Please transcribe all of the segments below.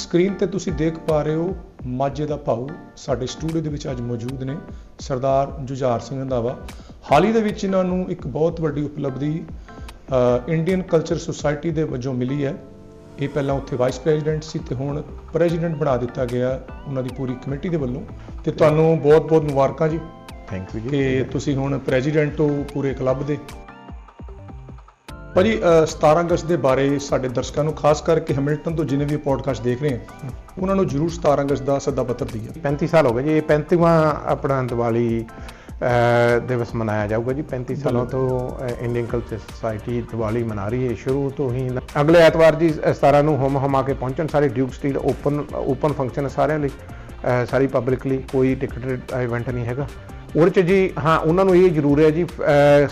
Screen ਤੇ ਤੁਸੀਂ ਦੇਖ ਪਾ ਰਹੇ ਹੋ ਮਾਝੇ ਦਾ ਭਾਊ। ਸਾਡੇ ਸਟੂਡੀਓ ਦੇ ਵਿੱਚ ਅੱਜ ਮੌਜੂਦ ਨੇ ਸਰਦਾਰ ਜੁਝਾਰ ਸਿੰਘ ਰੰਧਾਵਾ। ਹਾਲ ਹੀ ਦੇ ਵਿੱਚ ਇਹਨਾਂ ਨੂੰ ਇੱਕ ਬਹੁਤ ਵੱਡੀ ਉਪਲਬਧੀ ਇੰਡੀਅਨ ਕਲਚਰ ਸੁਸਾਇਟੀ ਦੇ ਵਜੋਂ ਮਿਲੀ ਹੈ। ਇਹ ਪਹਿਲਾਂ ਉੱਥੇ ਵਾਈਸ ਪ੍ਰੈਜ਼ੀਡੈਂਟ ਸੀ ਤੇ ਹੁਣ ਪ੍ਰੈਜ਼ੀਡੈਂਟ ਬਣਾ ਦਿੱਤਾ ਗਿਆ ਉਹਨਾਂ ਦੀ ਪੂਰੀ ਕਮੇਟੀ ਦੇ ਵੱਲੋਂ। ਤੇ ਤੁਹਾਨੂੰ ਬਹੁਤ-ਬਹੁਤ ਮੁਬਾਰਕਾਂ ਜੀ। ਥੈਂਕ ਯੂ ਜੀ। ਕਿ ਤੁਸੀਂ ਹੁਣ ਪ੍ਰੈਜ਼ੀਡੈਂਟ ਹੋ ਪੂਰੇ ਕਲੱਬ ਦੇ। ਭਾਜੀ ਅ, 17 ਅਗਸਤ ਦੇ ਬਾਰੇ ਸਾਡੇ ਦਰਸ਼ਕਾਂ ਨੂੰ ਖਾਸ ਕਰਕੇ ਹੈਮਿਲਟਨ ਤੋਂ ਜਿਨੇ ਵੀ ਪੋਡਕਾਸਟ ਦੇਖ ਰਹੇ ਹਨ ਉਹਨਾਂ ਨੂੰ ਜਰੂਰ 17 ਅਗਸਤ ਦਾ ਸੱਦਾ ਪੱਤਰ ਦਈਏ। 35 ਸਾਲ ਹੋ ਗਏ ਜੀ ਇਹ 35ਵਾਂ ਆਪਣਾ ਦੀਵਾਲੀ ਦਿਵਸ ਮਨਾਇਆ ਜਾਊਗਾ ਜੀ। 35 ਸਾਲਾਂ ਤੋਂ ਇੰਡੀਅਨ ਕਲਚਰ ਸੁਸਾਇਟੀ ਦੀਵਾਲੀ ਮਨਾ ਰਹੀ ਹੈ ਸ਼ੁਰੂ ਤੋਂ ਹੀ। ਅਗਲੇ ਐਤਵਾਰ ਜੀ ਅਹ, 17 ਨੂੰ ਹੋਮ ਹਮਾ ਕੇ ਪਹੁੰਚਣ ਸਾਰੇ Duke Street open open function ਹੈ ਸਾਰਿਆਂ ਲਈ ਸਾਰੀ ਪਬਲਿਕ ਲਈ ਕੋਈ ਟਿਕਟਡ ਇਵੈਂਟ ਨਹੀਂ ਹੈਗਾ। ਉਹਦੇ ਚ ਜੀ, ਹਾਂ, ਉਹਨਾਂ ਨੂੰ ਇਹ ਜ਼ਰੂਰ ਹੈ ਜੀ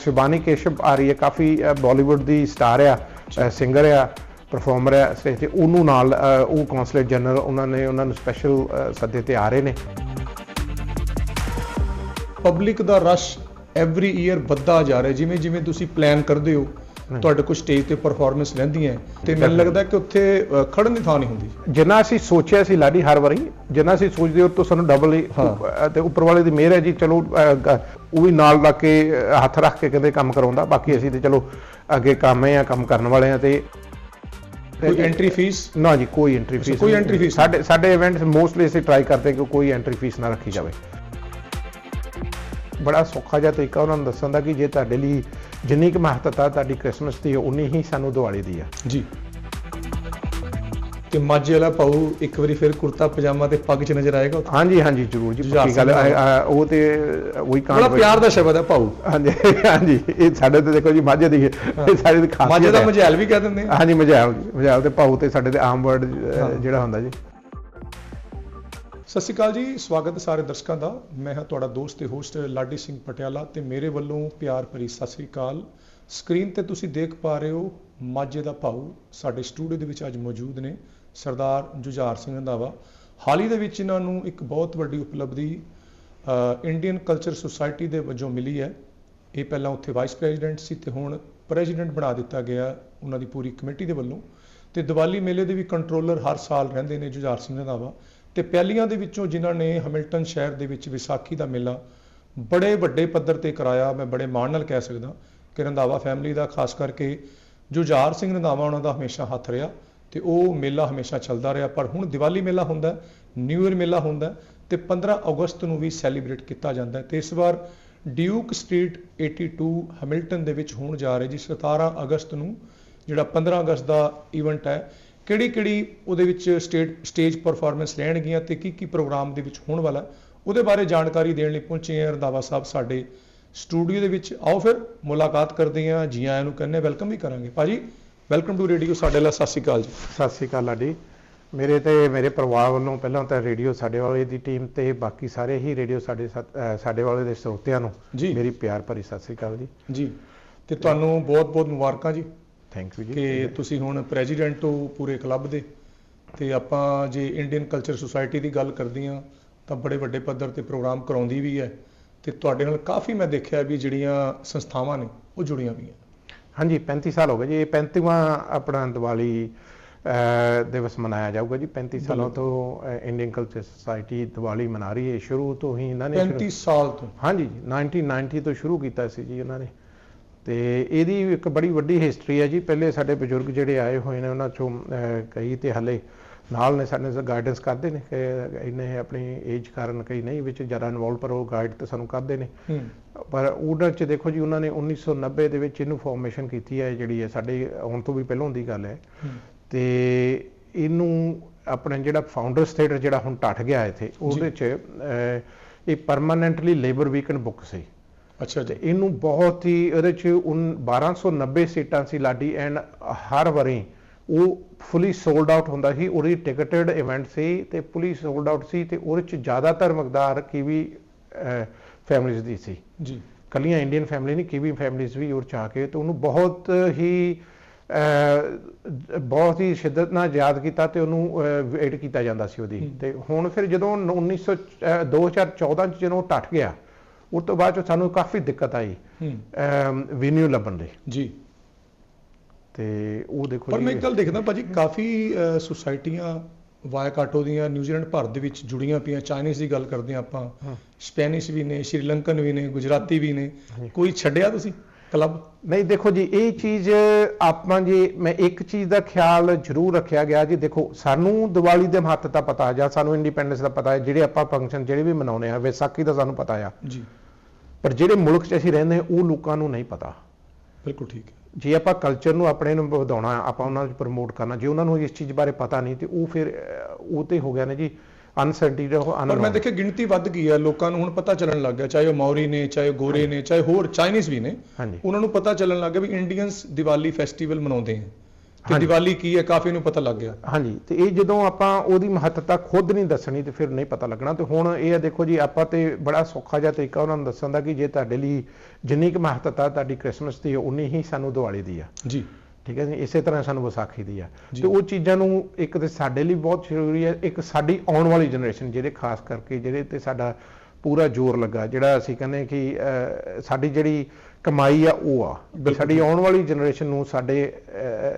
ਸ਼ਿਬਾਨੀ ਕੇਸ਼ਵ ਆ ਰਹੀ ਹੈ, ਕਾਫੀ ਬਾਲੀਵੁੱਡ ਦੀ ਸਟਾਰ ਆ ਸਿੰਗਰ ਆ ਪਰਫਾਰਮਰ ਆ ਸਟੇਜ ਤੇ ਉਹਨੂੰ ਨਾਲ ਉਹ ਕੌਂਸਲੇਟ ਜਨਰਲ ਉਹਨਾਂ ਨੇ, ਉਹਨਾਂ ਨੂੰ ਸਪੈਸ਼ਲ ਸੱਦੇ ਤੇ ਆ ਰਹੇ ਨੇ। ਪਬਲਿਕ ਦਾ ਰਸ਼ ਐਵਰੀ ਈਅਰ ਵੱਧਦਾ ਜਾ ਰਿਹਾ ਜਿਵੇਂ ਜਿਵੇਂ ਤੁਸੀਂ ਪਲਾਨ ਕਰਦੇ ਹੋ ਤੁਹਾਡੇ ਕੋਲ ਸਟੇਜ ਤੇ ਪਰਫਾਰਮੈਂਸ ਹੈ ਤੇ ਮੈਨੂੰ ਲੱਗਦਾ ਕਿ ਉੱਥੇ ਖੜਨ ਦੀ ਥਾਂ ਨਹੀਂ ਹੁੰਦੀ। ਜਿੰਨਾ ਅਸੀਂ ਸੋਚਿਆ ਸੀ ਲਾਡੀ ਹਰ ਵਾਰੀ ਜਿੰਨਾ ਅਸੀਂ ਸੋਚਦੇ ਉਹ ਤੋਂ ਸਾਨੂੰ ਡਬਲ ਹੀ ਹਾਂ। ਤੇ ਉੱਪਰ ਵਾਲੇ ਦੀ ਮਿਹਰ ਹੈ ਜੀ ਚਲੋ ਉਹ ਵੀ ਨਾਲ ਲੱਗ ਕੇ ਹੱਥ ਰੱਖ ਕੇ ਕਹਿੰਦੇ ਕੰਮ ਕਰਾਉਂਦਾ ਬਾਕੀ ਅਸੀਂ ਤੇ ਚਲੋ ਅੱਗੇ ਕੰਮ ਹੈ ਆ ਕੰਮ ਕਰਨ ਵਾਲੇ ਆ ਤੇ ਕੋਈ ਐਂਟਰੀ ਫੀਸ ਨਾ ਜੀ ਕੋਈ ਐਂਟਰੀ ਫੀਸ ਕੋਈ entry fees ਸਾਡੇ ਸਾਡੇ ਇਵੈਂਟਸ ਮੋਸਟਲੀ ਅਸੀਂ ਟਰਾਈ ਕਰਦੇ ਕਿ ਕੋਈ ਐਂਟਰੀ ਫੀਸ ਨਾ ਰੱਖੀ ਜਾਵੇ। ਬੜਾ ਸੌਖਾ ਜਿਹਾ ਤਰੀਕਾ ਉਹਨਾਂ ਨੂੰ ਦੱਸਣ ਦਾ ਕਿ ਜੇ ਤੁਹਾਡੇ ਲਈ ਜਿੰਨੀ ਕੁ ਮਹੱਤਤਾ ਤੁਹਾਡੀ ਕ੍ਰਿਸਮਸ ਦੀ ਹੈ ਉਨੀ ਹੀ ਸਾਨੂੰ ਦੀਵਾਲੀ ਦੀ ਆ। ਜੀ। ਤੇ ਮਾਝੇ ਵਾਲਾ ਭਾਊ ਇੱਕ ਵਾਰੀ ਫਿਰ ਕੁਰਤਾ ਪਜਾਮਾ ਤੇ ਪੱਗ 'ਚ ਨਜ਼ਰ ਆਏਗਾ। ਹਾਂਜੀ ਹਾਂਜੀ ਜ਼ਰੂਰ ਜੀ ਪੱਕੀ ਗੱਲ ਹੈ, ਉਹ ਤੇ ਉਹੀ ਕਾਂ ਬੜਾ ਪਿਆਰ ਦਾ ਸ਼ਬਦ ਹੈ ਭਾਊ ਹਾਂਜੀ ਹਾਂਜੀ ਇਹ ਸਾਡੇ ਤੇ ਦੇਖੋ ਜੀ ਮਾਝੇ ਦੀ ਹੈ। ਇਹ ਸਾਡੇ ਦੀ ਖਾਸੀਅਤ ਮਾਝੇ ਦਾ ਹੈ। ਮਝੈਲ ਵੀ ਕਹਿ ਦਿੰਦੇ ਆ। ਹਾਂਜੀ ਮਜਾਲ ਮਜਾਲ ਤੇ ਭਾਉ ਤੇ ਸਾਡੇ ਤੇ ਆਮ ਵਰਡ ਹਾਂ। ਜਿਹੜਾ ਹੁੰਦਾ ਜੀ। ਸਤਿ ਸ਼੍ਰੀ ਅਕਾਲ ਜੀ, ਸਵਾਗਤ ਹੈ ਸਾਰੇ ਦਰਸ਼ਕਾਂ ਦਾ। ਮੈਂ ਹਾਂ ਤੁਹਾਡਾ ਦੋਸਤ ਤੇ ਹੋਸਟ ਲਾਡੀ ਸਿੰਘ ਪਟਿਆਲਾ ਤੇ ਮੇਰੇ ਵੱਲੋਂ ਪਿਆਰ ਭਰੀ ਸਤਿ ਸ਼੍ਰੀ ਅਕਾਲ। ਸਕਰੀਨ ਤੇ ਤੁਸੀਂ ਦੇਖ ਪਾ ਰਹੇ ਹੋ ਮਾਝੇ ਦਾ ਭਾਊ। ਸਾਡੇ ਸਟੂਡੀਓ ਦੇ ਵਿੱਚ ਅੱਜ ਮੌਜੂਦ ਨੇ ਸਰਦਾਰ ਜੁਝਾਰ ਸਿੰਘ ਰੰਧਾਵਾ। ਹਾਲ ਹੀ ਦੇ ਵਿੱਚ ਇਹਨਾਂ ਨੂੰ ਇੱਕ ਬਹੁਤ ਵੱਡੀ ਉਪਲਬਧੀ ਇੰਡੀਅਨ ਕਲਚਰ ਸੁਸਾਇਟੀ ਦੇ ਵਜੋਂ ਮਿਲੀ ਹੈ। ਇਹ ਪਹਿਲਾਂ ਉੱਥੇ ਵਾਈਸ ਪ੍ਰੈਜ਼ੀਡੈਂਟ ਸੀ ਤੇ ਹੁਣ ਪ੍ਰੈਜ਼ੀਡੈਂਟ ਬਣਾ ਦਿੱਤਾ ਗਿਆ ਉਹਨਾਂ ਦੀ ਪੂਰੀ ਕਮੇਟੀ ਦੇ ਵੱਲੋਂ। ਤੇ ਦੀਵਾਲੀ ਮੇਲੇ ਦੇ ਵੀ ਕੰਟਰੋਲਰ ਹਰ ਸਾਲ ਰਹਿੰਦੇ ਨੇ ਜੁਝਾਰ ਸਿੰਘ ਰੰਧਾਵਾ। ਤੇ ਪਹਿਲੀਆਂ ਦੇ ਵਿੱਚੋਂ ਜਿਨ੍ਹਾਂ ਨੇ ਹੈਮਿਲਟਨ ਸ਼ਹਿਰ ਦੇ ਵਿੱਚ ਵਿਸਾਖੀ ਦਾ ਮੇਲਾ ਬੜੇ ਵੱਡੇ ਪੱਧਰ ਤੇ ਕਰਾਇਆ, ਮੈਂ ਬੜੇ ਮਾਣ ਨਾਲ ਕਹਿ ਸਕਦਾ, ਕਿ ਰੰਧਾਵਾ ਫੈਮਿਲੀ ਦਾ, ਖਾਸ ਕਰਕੇ ਜੁਝਾਰ ਸਿੰਘ ਰੰਧਾਵਾ ਉਹਨਾਂ ਦਾ ਹਮੇਸ਼ਾ ਹੱਥ ਰਿਹਾ ਤੇ ਉਹ ਮੇਲਾ ਹਮੇਸ਼ਾ ਚੱਲਦਾ ਰਿਹਾ। ਪਰ ਹੁਣ ਦੀਵਾਲੀ ਮੇਲਾ ਹੁੰਦਾ ਨਿਊ ਇਅਰ ਮੇਲਾ ਹੁੰਦਾ ਤੇ 15 ਅਗਸਤ ਨੂੰ ਵੀ ਸੈਲੀਬ੍ਰੇਟ ਕੀਤਾ ਜਾਂਦਾ ਹੈ ਤੇ ਇਸ ਵਾਰ ਡਿਊਕ ਸਟਰੀਟ 82 ਹੈਮਿਲਟਨ ਦੇ ਵਿੱਚ ਹੋਣ ਜਾ ਰਿਹਾ ਜੀ 17 ਅਗਸਤ ਨੂੰ, ਜਿਹੜਾ 15 ਅਗਸਤ ਦਾ ਇਵੈਂਟ ਹੈ ਕਿਹੜੀ ਕਿਹੜੀ ਉਹਦੇ ਵਿੱਚ ਸਟੇਜ ਸਟੇਜ ਪਰਫਾਰਮੈਂਸ ਰਹਿਣਗੀਆਂ ਤੇ ਕੀ ਕੀ ਪ੍ਰੋਗਰਾਮ ਦੇ ਵਿੱਚ ਹੋਣ ਵਾਲਾ ਉਹਦੇ ਬਾਰੇ ਜਾਣਕਾਰੀ ਦੇਣ ਲਈ ਪਹੁੰਚੇ ਹਾਂ ਰੰਧਾਵਾ ਸਾਹਿਬ ਸਾਡੇ ਸਟੂਡੀਓ ਦੇ ਵਿੱਚ। ਆਓ ਫਿਰ ਮੁਲਾਕਾਤ ਕਰਦੇ ਹਾਂ ਜੀ ਆਇਆਂ ਨੂੰ ਕਹਿੰਦੇ ਵੈਲਕਮ ਵੀ ਕਰਾਂਗੇ। ਭਾਜੀ ਵੈਲਕਮ ਟੂ ਰੇਡੀਓ ਸਾਡੇ ਲਈ ਸਤਿ ਸ਼੍ਰੀ ਅਕਾਲ ਜੀ। ਸਤਿ ਸ੍ਰੀ ਅਕਾਲ ਲਾਡੀ। ਮੇਰੇ ਤੇ ਮੇਰੇ ਪਰਿਵਾਰ ਵੱਲੋਂ ਪਹਿਲਾਂ ਤਾਂ ਰੇਡੀਓ ਸਾਡੇ ਵਾਲੇ ਦੀ ਟੀਮ ਤੇ ਬਾਕੀ ਸਾਰੇ ਹੀ ਰੇਡੀਓ ਸਾਡੇ ਸਾਡੇ ਵਾਲੇ ਦੇ ਸਰੋਤਿਆਂ ਨੂੰ ਮੇਰੀ ਪਿਆਰ ਭਰੀ ਸਤਿ ਸ੍ਰੀ ਅਕਾਲ ਜੀ। ਜੀ। ਤੇ ਤੁਹਾਨੂੰ ਬਹੁਤ ਬਹੁਤ ਮੁਬਾਰਕਾਂ ਜੀ। ਥੈਂਕ ਯੂ ਜੀ। ਕਿ ਤੁਸੀਂ ਹੁਣ ਪ੍ਰੈਜ਼ੀਡੈਂਟ ਹੋ ਪੂਰੇ ਕਲੱਬ ਦੇ ਤੇ ਆਪਾਂ ਜੇ ਇੰਡੀਅਨ ਕਲਚਰ ਸੁਸਾਇਟੀ ਦੀ ਗੱਲ ਕਰਦੇ ਹਾਂ ਤਾਂ ਬੜੇ ਵੱਡੇ ਪੱਧਰ ਤੇ ਪ੍ਰੋਗਰਾਮ ਕਰਾਉਂਦੀ ਵੀ ਹੈ ਤੇ ਤੁਹਾਡੇ ਨਾਲ ਕਾਫੀ ਮੈਂ ਦੇਖਿਆ ਵੀ ਜਿਹੜੀਆਂ ਸੰਸਥਾਵਾਂ ਨੇ ਉਹ ਜੁੜੀਆਂ ਵੀ ਹੈ ਹਾਂਜੀ 35 ਸਾਲ ਹੋ ਗਏ ਜੀ। ਇਹ 35ਵਾਂ ਆਪਣਾ ਦੀਵਾਲੀ ਦਿਵਸ ਮਨਾਇਆ ਜਾਊਗਾ ਜੀ। 35 ਸਾਲਾਂ ਤੋਂ ਇੰਡੀਅਨ ਕਲਚਰ ਸੁਸਾਇਟੀ ਦੀਵਾਲੀ ਮਨਾ ਰਹੀ ਹੈ। ਸ਼ੁਰੂ ਤੋਂ ਹੀ ਇਹਨਾਂ ਨੇ 35 ਸਾਲ ਤੋਂ? ਹਾਂਜੀ ਜੀ, 1990 ਤੋਂ ਸ਼ੁਰੂ ਕੀਤਾ ਸੀ ਜੀ ਉਹਨਾਂ ਨੇ। ਤੇ ਇਹਦੀ ਇੱਕ ਬੜੀ ਵੱਡੀ ਹਿਸਟਰੀ ਹੈ ਜੀ। ਪਹਿਲੇ ਸਾਡੇ ਬਜ਼ੁਰਗ ਜਿਹੜੇ ਆਏ ਹੋਏ ਨੇ ਉਹਨਾਂ ਚੋਂ ਕਈ ਤੇ ਹਲੇ ਨਾਲ ਨੇ ਸਾਡੇ ਨਾਲ ਗਾਈਡੈਂਸ ਕਰਦੇ ਨੇ ਕਿ ਇਹਨੇ ਆਪਣੀ ਏਜ ਕਾਰਨ ਕਈ ਨਹੀਂ ਵਿੱਚ ਜ਼ਿਆਦਾ ਇਨਵੋਲਵ ਪਰ ਉਹ ਗਾਈਡ ਤੇ ਸਾਨੂੰ ਕਰਦੇ ਨੇ। ਪਰ ਉਹਨਾਂ ਚ ਦੇਖੋ ਜੀ ਉਹਨਾਂ ਨੇ 1990 ਦੇ ਵਿੱਚ ਇਹਨੂੰ ਫਾਰਮੇਸ਼ਨ ਕੀਤੀ ਹੈ ਜਿਹੜੀ ਹੈ ਸਾਡੇ ਹੁਣ ਤੋਂ ਵੀ ਪਹਿਲਾਂ ਦੀ ਗੱਲ ਹੈ। ਤੇ ਇਹਨੂੰ ਆਪਣਾ ਜਿਹੜਾ ਫਾਊਂਡਰਸ ਥੀਏਟਰ ਜਿਹੜਾ ਹੁਣ ਟੱਟ ਗਿਆ ਇੱਥੇ ਉਹਦੇ ਚ ਇਹ ਪਰਮਾਨੈਂਟਲੀ ਲੇਬਰ ਵੀਕਐਂਡ ਬੁੱਕ ਸੀ। ਅੱਛਾ ਜੀ ਇਹਨੂੰ ਬਹੁਤ ਹੀ ਇਹਦੇ ਚ ਉਨ 1290 ਸੀਟਾਂ ਸੀ ਲਾਡੀ ਐਂਡ ਹਰ ਵਾਰੀ ਉਹ ਫੁੱਲੀ ਸੋਲਡ ਆਊਟ ਹੁੰਦਾ ਸੀ ਉਹਦੀ ਟਿਕਟਡ ਇਵੈਂਟ ਸੀ ਤੇ ਫੁੱਲੀ ਸੋਲਡ ਆਊਟ ਸੀ ਤੇ ਉਹਦੇ ਚ ਜ਼ਿਆਦਾਤਰ ਮਕਦਾਰ ਕੀਵੀ ਫੈਮਿਲੀਜ਼ ਦੀ ਸੀ। ਜੀ। ਕੱਲੀਆਂ ਇੰਡੀਅਨ ਫੈਮਿਲੀ ਨਹੀਂ ਕੀਵੀ ਫੈਮਿਲੀਜ਼ ਵੀ ਉਹ ਚਾਹ ਕੇ ਤੇ ਉਹਨੂੰ ਬਹੁਤ ਹੀ ਬਹੁਤ ਹੀ ਸ਼ਿੱਦਤ ਨਾਲ ਯਾਦ ਕੀਤਾ ਤੇ ਉਹਨੂੰ ਵੇਟ ਕੀਤਾ ਜਾਂਦਾ ਸੀ ਉਹਦੀ। ਤੇ ਹੁਣ ਫਿਰ ਜਦੋਂ 1900 ਅਹ, 2014 ਚ ਜਦੋਂ ਟੱਟ ਗਿਆ ਉਸ ਤੋਂ ਬਾਅਦ 'ਚ ਸਾਨੂੰ ਕਾਫੀ ਦਿੱਕਤ ਆਈ। ਵੈਨਿਊ ਲੱਭਣ ਦੀ ਜੀ। ਤੇ ਉਹ ਦੇਖੋ ਪਰ ਮੈਂ ਇੱਕ ਗੱਲ ਦੇਖਦਾ ਭਾਜੀ ਕਾਫੀ ਸੁਸਾਇਟੀਆਂ ਵਾਇਕਾਟੋ ਦੀਆਂ ਨਿਊਜ਼ੀਲੈਂਡ ਭਰ ਦੇ ਵਿੱਚ ਜੁੜੀਆਂ ਪਈਆਂ ਚਾਈਨੀਜ਼ ਦੀ ਗੱਲ ਕਰਦੇ ਹਾਂ ਆਪਾਂ। ਸਪੈਨਿਸ਼ ਵੀ ਨੇ ਸ਼੍ਰੀਲੰਕਨ ਵੀ ਨੇ ਗੁਜਰਾਤੀ ਵੀ ਨੇ। ਕੋਈ ਛੱਡਿਆ ਤੁਸੀਂ? ਕਲੱਬ? ਨਹੀਂ ਦੇਖੋ ਜੀ ਇਹ ਚੀਜ਼ ਆਪਾਂ ਜੀ ਮੈਂ ਇੱਕ ਚੀਜ਼ ਦਾ ਖਿਆਲ ਜ਼ਰੂਰ ਰੱਖਿਆ ਗਿਆ ਜੀ ਦੇਖੋ ਸਾਨੂੰ ਦੀਵਾਲੀ ਦੇ ਮਹੱਤਤਾ ਪਤਾ ਜਾਂ ਸਾਨੂੰ ਇੰਡੀਪੈਂਡੈਂਸ ਦਾ ਪਤਾ ਹੈ ਜਿਹੜੇ ਆਪਾਂ ਫੰਕਸ਼ਨ ਜਿਹੜੇ ਵੀ ਮਨਾਉਂਦੇ ਆ ਵਿਸਾਖੀ ਦਾ ਸਾਨੂੰ ਪਤਾ ਆ। ਜੀ। ਪਰ ਜਿਹੜੇ ਮੁਲਕ 'ਚ ਅਸੀਂ ਰਹਿੰਦੇ ਹਾਂ, ਉਹ ਲੋਕਾਂ ਨੂੰ ਨਹੀਂ ਪਤਾ। ਬਿਲਕੁਲ ਠੀਕ ਹੈ। ਜੇ ਆਪਾਂ ਕਲਚਰ ਨੂੰ ਆਪਣੇ ਨੂੰ ਵਧਾਉਣਾ ਆਪਾਂ ਉਹਨਾਂ ਨੂੰ ਪ੍ਰਮੋਟ ਕਰਨਾ ਜੇ ਉਹਨਾਂ ਨੂੰ ਇਸ ਚੀਜ਼ ਬਾਰੇ ਪਤਾ ਨਹੀਂ ਤੇ ਉਹ ਫਿਰ ਉਹ ਤੇ ਹੋ ਗਿਆ ਨਾ ਜੀ ਅਨਸਰਟੀ ਉਹ ਪਰ ਮੈਂ। ਦੇਖਿਆ ਗਿਣਤੀ ਵੱਧ ਗਈ ਹੈ ਲੋਕਾਂ ਨੂੰ ਹੁਣ ਪਤਾ ਚੱਲਣ ਲੱਗ ਗਿਆ ਚਾਹੇ ਉਹ ਮੌਰੀ ਨੇ ਚਾਹੇ ਗੋਰੇ ਨੇ ਚਾਹੇ ਹੋਰ ਚਾਈਨੀਜ਼ ਵੀ ਨੇ ਉਹਨਾਂ ਨੂੰ ਪਤਾ ਚੱਲਣ ਲੱਗ ਗਿਆ ਵੀ ਇੰਡੀਅਨਸ ਦੀਵਾਲੀ ਫੈਸਟੀਵਲ ਮਨਾਉਂਦੇ ਹੈ ਤੇ। ਦੀਵਾਲੀ ਕੀ ਹੈ ਕਾਫੀ ਨੂੰ ਪਤਾ ਲੱਗ ਗਿਆ। ਹਾਂਜੀ ਤੇ ਇਹ ਜਦੋਂ ਆਪਾਂ ਉਹਦੀ ਮਹੱਤਤਾ ਖੁਦ ਨਹੀਂ ਦੱਸਣੀ ਤੇ ਫਿਰ ਨਹੀਂ ਪਤਾ ਲੱਗਣਾ। ਤੇ ਹੁਣ ਇਹ ਆ ਦੇਖੋ ਜੀ ਆਪਾਂ ਤੇ ਬੜਾ ਸੌਖਾ ਜਿਹਾ ਤਰੀਕਾ ਉਹਨਾਂ ਨੂੰ ਦੱਸਣ ਦਾ ਕਿ ਜੇ ਤੁਹਾਡੇ ਲਈ ਜਿੰਨੀ ਕੁ ਮਹੱਤਤਾ ਤੁਹਾਡੀ ਕ੍ਰਿਸਮਸ ਦੀ ਹੈ, ਉਨੀ ਹੀ ਸਾਨੂੰ ਦੀਵਾਲੀ ਦੀ ਆ। ਜੀ। ਠੀਕ ਹੈ ਜੀ ਇਸੇ ਤਰ੍ਹਾਂ ਸਾਨੂੰ ਵਿਸਾਖੀ ਦੀ ਆ। ਤੇ ਉਹ ਚੀਜ਼ਾਂ ਨੂੰ ਇੱਕ ਤੇ ਸਾਡੇ ਲਈ ਬਹੁਤ ਜ਼ਰੂਰੀ ਹੈ ਇੱਕ ਸਾਡੀ ਆਉਣ ਵਾਲੀ ਜਨਰੇਸ਼ਨ ਜਿਹੜੇ ਖਾਸ ਕਰਕੇ ਜਿਹੜੇ ਤੇ ਸਾਡਾ ਪੂਰਾ ਜ਼ੋਰ ਲੱਗਾ ਜਿਹੜਾ ਅਸੀਂ ਕਹਿੰਦੇ ਕਿ ਸਾਡੀ ਜਿਹੜੀ ਕਮਾਈ ਆ ਉਹ ਆ। ਸਾਡੀ ਆਉਣ ਵਾਲੀ ਜਨਰੇਸ਼ਨ ਨੂੰ ਸਾਡੇ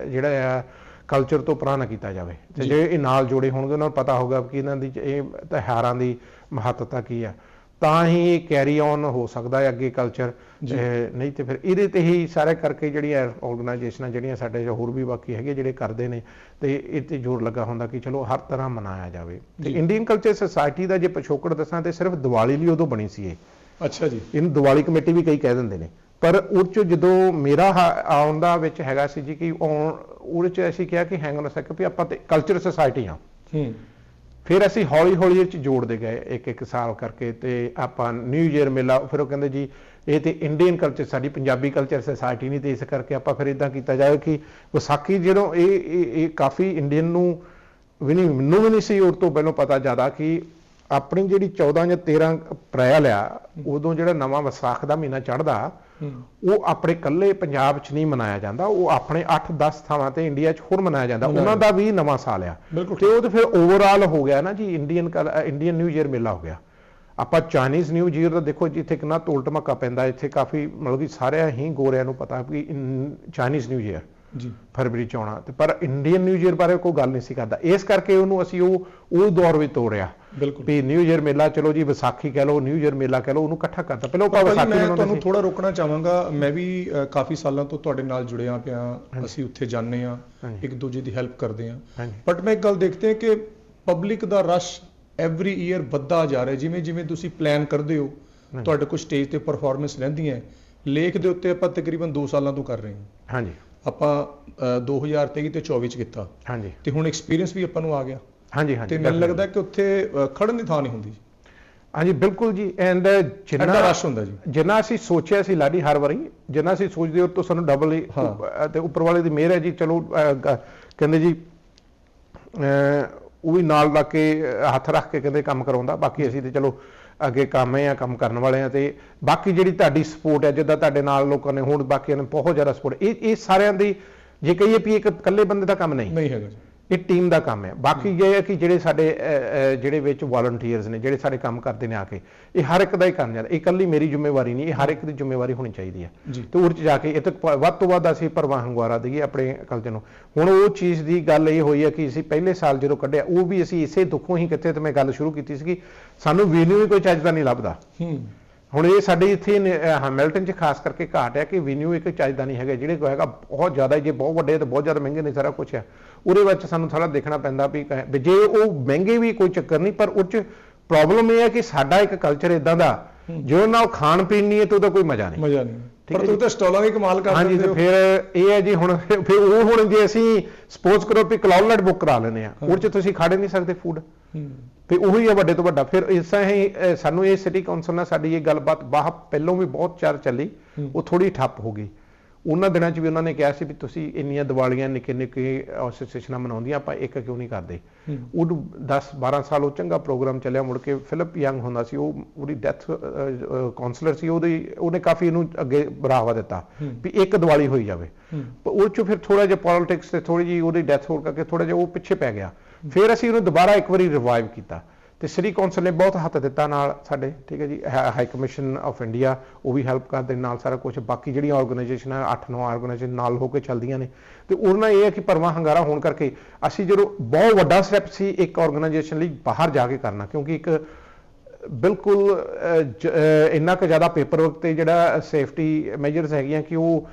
ਜਿਹੜਾ ਆ ਕਲਚਰ ਤੋਂ ਪੁਰਾਣਾ ਕੀਤਾ ਜਾਵੇ ਤੇ ਜੀ। ਇਹ ਨਾਲ ਜੋੜੇ ਹੋਣਗੇ ਉਹਨਾਂ ਨੂੰ ਪਤਾ ਹੋਗਾ ਕਿ ਇਹਨਾਂ ਦੀ ਇਹ ਤਿਉਹਾਰਾਂ ਦੀ ਮਹੱਤਤਾ ਕੀ ਆ ਤਾਂ ਹੀ ਇਹ ਕੈਰੀ ਔਨ ਹੋ ਸਕਦਾ ਹੈ ਅੱਗੇ ਕਲਚਰ। ਨਹੀਂ ਤੇ ਫਿਰ ਇਹਦੇ ਤੇ ਹੀ ਸਾਰੇ ਕਰਕੇ ਜਿਹੜੀਆਂ ਆਰਗੇਨਾਈਜੇਸ਼ਨਾਂ ਜਿਹੜੀਆਂ ਸਾਡੇ ਜੋ ਹੋਰ ਵੀ ਬਾਕੀ ਹੈਗੇ ਜਿਹੜੇ ਕਰਦੇ ਨੇ ਤੇ ਇਹ ਤੇ ਜ਼ੋਰ ਲੱਗਾ ਹੁੰਦਾ ਕਿ ਚਲੋ ਹਰ ਤਰ੍ਹਾਂ ਮਨਾਇਆ ਜਾਵੇ। ਤੇ। ਇੰਡੀਅਨ ਕਲਚਰ ਸੁਸਾਇਟੀ ਦਾ ਜੇ ਪਿਛੋਕੜ ਦੱਸਾਂ ਤੇ ਸਿਰਫ ਦੀਵਾਲੀ ਲਈ ਉਦੋਂ ਬਣੀ ਸੀ ਇਹ। ਅੱਛਾ ਜੀ। ਇਹਨੂੰ ਦੀਵਾਲੀ ਕਮੇਟੀ ਵੀ ਕਈ ਕਹਿ ਦਿੰਦੇ ਨੇ। ਪਰ ਉਹ 'ਚ ਜਦੋਂ ਮੇਰਾ ਆਉਣ ਦਾ ਵਿੱਚ ਹੈਗਾ ਸੀ ਜੀ ਕਿ ਉਹਦੇ ਚ ਅਸੀਂ ਕਿਹਾ ਕਿ ਹੈਂਗ ਨਾ ਸਕ ਵੀ ਆਪਾਂ ਤੇ ਕਲਚਰ ਸੁਸਾਇਟੀ ਆ। ਹੂੰ। ਫਿਰ ਅਸੀਂ ਹੌਲੀ ਹੌਲੀ ਇਹ ਚ ਜੋੜਦੇ ਗਏ ਇੱਕ ਇੱਕ ਸਾਲ ਕਰਕੇ ਤੇ ਆਪਾਂ ਨਿਊ ਈਅਰ ਮੇਲਾ ਫਿਰ ਉਹ ਕਹਿੰਦੇ ਜੀ ਇਹ ਤੇ ਇੰਡੀਅਨ ਕਲਚਰ ਸਾਡੀ ਪੰਜਾਬੀ ਕਲਚਰ ਸੁਸਾਇਟੀ ਨਹੀਂ ਤੇ ਇਸ ਕਰਕੇ ਆਪਾਂ ਫਿਰ ਇਦਾਂ ਕੀਤਾ ਜਾਵੇ ਕਿ ਵਿਸਾਖੀ ਜਦੋਂ ਇਹ ਇਹ ਕਾਫੀ ਇੰਡੀਅਨ ਨੂੰ ਵੀ ਨਹੀਂ ਮੈਨੂੰ ਵੀ ਨਹੀਂ ਸੀ ਉਹ ਤੋਂ ਪਹਿਲਾਂ ਪਤਾ ਜ਼ਿਆਦਾ ਕਿ ਆਪਣੀ ਜਿਹੜੀ 14 ਜਾਂ 13 ਅਪ੍ਰੈਲ ਆ ਉਦੋਂ ਜਿਹੜਾ ਨਵਾਂ ਵਿਸਾਖ ਦਾ ਮਹੀਨਾ ਚੜ੍ਹਦਾ ਹੂੰ। ਉਹ ਆਪਣੇ ਇਕੱਲੇ ਪੰਜਾਬ 'ਚ ਨਹੀਂ ਮਨਾਇਆ ਜਾਂਦਾ ਉਹ ਆਪਣੇ 8-10 ਥਾਵਾਂ ਤੇ ਇੰਡੀਆ 'ਚ ਹੋਰ ਮਨਾਇਆ ਜਾਂਦਾ ਉਹਨਾਂ ਦਾ ਵੀ ਨਵਾਂ ਸਾਲ ਆ। ਤੇ ਉਹ ਤੇ ਫਿਰ ਓਵਰਆਲ ਹੋ ਗਿਆ ਨਾ ਜੀ ਇੰਡੀਅਨ ਇੰਡੀਅਨ ਨਿਊ ਈਅਰ ਮੇਲਾ ਹੋ ਗਿਆ। ਆਪਾਂ ਚਾਈਨੀਜ਼ ਨਿਊ ਈਅਰ ਦਾ ਦੇਖੋ ਜਿੱਥੇ ਕਿੰਨਾ ਤੋਲ ਟਮਕਾ ਪੈਂਦਾ ਇੱਥੇ ਕਾਫੀ ਮਤਲਬ ਕਿ ਸਾਰਿਆਂ ਹੀ ਗੋਰਿਆਂ ਨੂੰ ਪਤਾ ਕਿ ਚਾਈਨੀਜ਼ ਨਿਊ ਈਅਰ ਜੀ। ਫਰਵਰੀ ਚ ਆਉਣਾ। ਤੇ ਪਰ ਇੰਡੀਅਨ ਨਿਊ ਈਅਰ ਬਾਰੇ ਕੋਈ ਗੱਲ ਨਹੀਂ ਸੀ ਕਰਦਾ। ਇਸ ਕਰਕੇ ਉਹਨੂੰ ਅਸੀਂ ਉਹ ਉਹ ਦੌਰ ਵਿੱਚ ਤੋੜਿਆ। ਬਿਲਕੁਲ। ਵੀ ਨਿਊ ਈਅਰ ਮੇਲਾ ਚਲੋ ਜੀ ਵਿਸਾਖੀ ਕਹਿ ਲਓ ਨਿਊ ਈਅਰ ਮੇਲਾ ਕਹਿ ਲਓ ਉਹਨੂੰ ਇਕੱਠਾ ਕਰਤਾ। ਪਹਿਲਾਂ ਭਾਜੀ ਵਿਸਾਖੀ ਮੈਂ ਤੁਹਾਨੂੰ ਥੋੜਾ ਰੋਕਣਾ ਚਾਹਾਂਗਾ। ਮੈਂ ਵੀ ਕਾਫੀ ਸਾਲਾਂ ਤੋਂ ਤੁਹਾਡੇ ਨਾਲ ਜੁੜਿਆ ਪਿਆ। ਅਸੀਂ ਉੱਥੇ ਜਾਂਦੇ ਆ। ਇੱਕ ਦੂਜੇ ਦੀ ਹੈਲਪ ਕਰਦੇ ਆ ਬਟ ਮੈਂ ਇੱਕ ਗੱਲ ਦੇਖਦੇ ਹਾਂ ਕਿ ਪਬਲਿਕ ਦਾ ਰਸ਼ ਐਵਰੀ ਈਅਰ ਵੱਧਦਾ ਜਾ ਰਿਹਾ ਜਿਵੇਂ ਜਿਵੇਂ ਤੁਸੀਂ ਪਲਾਨ ਕਰਦੇ ਹੋ। ਤੁਹਾਡੇ ਕੋਲ ਸਟੇਜ ਤੇ ਪਰਫਾਰਮੈਂਸ ਰਹਿੰਦੀਆਂ ਹੈ। ਲੇਖ ਦੇ ਉੱਤੇ ਆਪਾਂ ਤਕਰੀਬਨ 2 ਸਾਲਾਂ ਤੋਂ ਕਰ ਰਹੇ ਹਾਂ। ਹਾਂਜੀ। ਆਪਾਂ ਅ, 2023 ਤੇ 24 ਚ ਕੀਤਾ। ਹਾਂਜੀ। ਤੇ ਹੁਣ ਐਕਸਪੀਰੀਅੰਸ ਵੀ ਆਪਾਂ ਨੂੰ ਆ ਗਿਆ। ਹਾਂਜੀ ਹਾਂਜੀ ਤੇ ਮੈਨੂੰ। ਲੱਗਦਾ ਕਿ ਉੱਥੇ ਖੜਨ ਦੀ ਥਾਂ ਨਹੀਂ ਹੁੰਦੀ ਹਾਂਜੀ ਬਿਲਕੁਲ ਜੀ ਐਂਡ ਜਿੰਨਾ ਰਸ਼ ਹੁੰਦਾ ਜੀ। ਜਿੰਨਾ ਅਸੀਂ ਸੋਚਿਆ ਸੀ ਲਾਡੀ ਹਰ ਵਾਰੀ ਜਿੰਨਾ ਅਸੀਂ ਸੋਚਦੇ ਉਹ ਤੋਂ ਸਾਨੂੰ ਡਬਲ ਹੀ ਹਾਂ। ਤੇ ਉੱਪਰ ਵਾਲੇ ਦੀ ਮਿਹਰ ਹੈ ਜੀ। ਚਲੋ ਕਹਿੰਦੇ ਜੀ ਉਹ ਵੀ ਨਾਲ ਲਾ ਕੇ ਹੱਥ ਰੱਖ ਕੇ ਕਹਿੰਦੇ ਕੰਮ ਕਰਾਉਂਦਾ। ਬਾਕੀ ਅਸੀਂ ਤੇ ਚਲੋ ਅੱਗੇ ਕੰਮ ਹੈ ਆ ਕੰਮ ਕਰਨ ਵਾਲੇ ਆ ਤੇ ਬਾਕੀ ਜਿਹੜੀ ਤੁਹਾਡੀ ਸਪੋਰਟ ਹੈ ਜਿੱਦਾਂ ਤੁਹਾਡੇ ਨਾਲ ਲੋਕਾਂ ਨੇ ਹੁਣ ਬਾਕੀਆਂ ਨੇ ਬਹੁਤ ਜ਼ਿਆਦਾ ਸਪੋਰਟ ਇਹ ਇਹ ਸਾਰਿਆਂ ਦੀ ਜੇ ਕਹੀਏ ਵੀ ਇੱਕ ਇਕੱਲੇ ਬੰਦੇ ਦਾ ਕੰਮ ਨਹੀਂ। ਨਹੀਂ ਹੈਗਾ ਜੀ। ਇਹ ਟੀਮ ਦਾ ਕੰਮ ਹੈ। ਬਾਕੀ ਇਹ ਹੈ ਕਿ ਜਿਹੜੇ ਸਾਡੇ ਜਿਹੜੇ ਵਿੱਚ ਵਾਲੰਟੀਅਰਸ ਨੇ ਜਿਹੜੇ ਸਾਡੇ ਕੰਮ ਕਰਦੇ ਨੇ ਆ ਕੇ ਇਹ ਹਰ ਇੱਕ ਦਾ ਹੀ ਕੰਮ ਜਾਂਦਾ ਇਹ ਇਕੱਲੀ ਮੇਰੀ ਜ਼ਿੰਮੇਵਾਰੀ ਨਹੀਂ ਇਹ ਹਰ ਇੱਕ ਦੀ ਜ਼ਿੰਮੇਵਾਰੀ ਹੋਣੀ ਚਾਹੀਦੀ ਹੈ। ਤੇ ਉਹਦੇ 'ਚ ਜਾ ਕੇ ਇਹ ਤੱਕ ਵੱਧ ਤੋਂ ਵੱਧ ਅਸੀਂ ਪਰਵਾਹ ਹੰਗਵਾਰਾ ਦਈਏ ਆਪਣੇ ਕਲਚਰ ਨੂੰ। ਹੁਣ ਉਹ ਚੀਜ਼ ਦੀ ਗੱਲ ਇਹ ਹੋਈ ਹੈ ਕਿ ਅਸੀਂ ਪਹਿਲੇ ਸਾਲ ਜਦੋਂ ਕੱਢਿਆ ਉਹ ਵੀ ਅਸੀਂ ਇਸੇ ਦੁੱਖੋਂ ਹੀ ਕਿਤੇ ਤੇ ਮੈਂ ਗੱਲ ਸ਼ੁਰੂ ਕੀਤੀ ਸੀ ਸਾਨੂੰ ਵੈਨਿਊ ਵੀ ਕੋਈ ਚੱਜ ਦਾ ਨਹੀਂ ਲੱਭਦਾ। ਹੂੰ। ਹੁਣ ਇਹ ਸਾਡੇ ਇੱਥੇ ਨ- ਹੈਮਿਲਟਨ 'ਚ ਖਾਸ ਕਰਕੇ ਘਾਟ ਹੈ ਕਿ ਵੈਨਿਊ ਇੱਕ ਚੱਜਦਾ ਨਹੀਂ ਹੈਗਾ ਜਿਹੜੇ ਕੋ ਹੈਗਾ ਬਹੁਤ ਜ਼ਿਆਦਾ ਜੇ ਬਹੁਤ ਵੱਡੇ ਤੇ ਬਹੁਤ ਜ਼ਿਆਦਾ ਮਹਿੰਗੇ ਨੇ ਸਾਰਾ ਕੁਝ ਹੈ। ਉਹਦੇ ਵਿੱਚ ਸਾਨੂੰ ਥੋੜਾ ਦੇਖਣਾ ਪੈਂਦਾ ਵੀ ਜੇ ਉਹ ਮਹਿੰਗੇ ਵੀ ਕੋਈ ਚੱਕਰ ਨਹੀਂ ਪਰ ਉਹ 'ਚ ਪ੍ਰੋਬਲਮ ਇਹ ਹੈ ਕਿ ਸਾਡਾ ਇੱਕ ਕਲਚਰ ਇਦਾਂ ਦਾ ਜੋ ਨਾਲ ਖਾਣ ਪੀਣ ਨਹੀਂ ਹੈ ਤੇ ਉਹਦਾ ਕੋਈ ਮਜ਼ਾ ਨਹੀਂ। ਮਜ਼ਾ ਨਹੀਂ। ਪਰ ਤੁਸੀਂ ਤਾਂ ਸਟਾਲਾਂ ਦੀ ਕਮਾਲ ਕਰ ਹਾਂਜੀ ਦਿੰਦੇ ਤੇ ਹੋ। ਫਿਰ ਇਹ ਹੈ ਜੀ ਹੁਣ ਫਿਰ ਉਹ ਹੁਣ ਜੇ ਅਸੀਂ ਸਪੋਜ਼ ਕਰੋ ਵੀ ਕਲਾਉਡਲੈਟ ਬੁੱਕ ਕਰਾ ਲੈਂਦੇ ਆ ਉਹ 'ਚ ਤੁਸੀਂ ਖਾ ਨਹੀਂ ਸਕਦੇ ਫੂਡ ਹੂੰ। ਤੇ ਉਹੀ ਹੈ ਵੱਡੇ ਤੋਂ ਵੱਡਾ ਫਿਰ ਇਸ ਹੀ ਸਾਨੂੰ ਇਹ ਸਿਟੀ ਕਾਉਂਸਲ ਨਾਲ ਸਾਡੀ ਇਹ ਗੱਲਬਾਤ ਬਾਹ ਪਹਿਲੋਂ ਵੀ ਬਹੁਤ ਚਰ ਚੱਲੀ। ਉਹ ਥੋੜੀ ਠੱਪ ਹੋ ਗਈ ਉਹਨਾਂ ਦਿਨਾਂ 'ਚ ਵੀ ਉਹਨਾਂ ਨੇ ਕਿਹਾ ਸੀ ਵੀ ਤੁਸੀਂ ਇੰਨੀਆਂ ਦੀਵਾਲੀਆਂ ਨਿੱਕੇ ਨਿੱਕੇ ਐਸੋਸੀਏਸ਼ਨਾਂ ਮਨਾਉਂਦੀਆਂ ਆਪਾਂ ਇੱਕ ਕਿਉਂ ਨਹੀਂ ਕਰਦੇ। ਉਹ 10 12 ਸਾਲ ਉਹ ਚੰਗਾ ਪ੍ਰੋਗਰਾਮ ਚੱਲਿਆ ਮੁੜ ਕੇ ਫਿਲਿਪ ਯੰਗ ਹੁੰਦਾ ਸੀ ਉਹ ਉਹਦੀ ਡੈਥ ਕਾਉਂਸਲਰ ਸੀ ਉਹਦੀ ਉਹਨੇ ਕਾਫੀ ਇਹਨੂੰ ਅੱਗੇ ਬੜਾਵਾ ਦਿੱਤਾ। ਵੀ ਇੱਕ ਦੀਵਾਲੀ ਹੋਈ ਜਾਵੇ ਪਰ ਉਹ ਚੋਂ ਫਿਰ ਥੋੜਾ ਜਿਹਾ ਪੋਲਿਟਿਕਸ ਤੇ ਥੋੜੀ ਜਿਹੀ ਉਹਦੀ ਡੈਥ ਹੋਣ ਕਰਕੇ ਥੋੜਾ ਜਿਹਾ ਉਹ ਪਿੱਛੇ ਪੈ ਗਿਆ ਫਿਰ ਅਸੀਂ ਉਹਨੂੰ ਦੁਬਾਰਾ ਇੱਕ ਵਾਰੀ ਰਿਵਾਈਵ ਕੀਤਾ। ਤੇ ਸ੍ਰੀ ਕੌਂਸਲ ਨੇ ਬਹੁਤ ਹੱਥ ਦਿੱਤਾ ਨਾਲ ਸਾਡੇ, ਠੀਕ ਹੈ ਜੀ? ਹਾ- ਹਾਈ ਕਮਿਸ਼ਨ ਆਫ ਇੰਡੀਆ ਉਹ ਵੀ ਹੈਲਪ ਕਰਦੇ ਨਾਲ ਸਾਰਾ ਕੁਝ ਬਾਕੀ ਜਿਹੜੀਆਂ ਆਰਗੇਨਾਈਜੇਸ਼ਨਾਂ 8-9 ਆਰਗੇਨਾਈਜੇਸ਼ਨ ਨਾਲ ਹੋ ਕੇ ਚੱਲਦੀਆਂ ਨੇ। ਤੇ ਉਹਨਾਂ ਨਾਲ ਇਹ ਹੈ ਕਿ ਪਰਵਾਹ ਹੰਗਾਰਾ ਹੋਣ ਕਰਕੇ ਅਸੀਂ ਜਦੋਂ ਬਹੁਤ ਵੱਡਾ ਸਟੈਪ ਸੀ ਇੱਕ ਆਰਗੇਨਾਈਜੇਸ਼ਨ ਲਈ ਬਾਹਰ ਜਾ ਕੇ ਕਰਨਾ, ਕਿਉਂਕਿ ਇੱਕ ਬਿਲਕੁਲ ਇੰਨਾ ਕੁ ਜ਼ਿਆਦਾ ਪੇਪਰ ਵਰਕ ਤੇ ਜਿਹੜਾ ਸੇਫਟੀ ਮੈਜਰਸ ਹੈਗੀਆਂ ਕਿ ਉਹ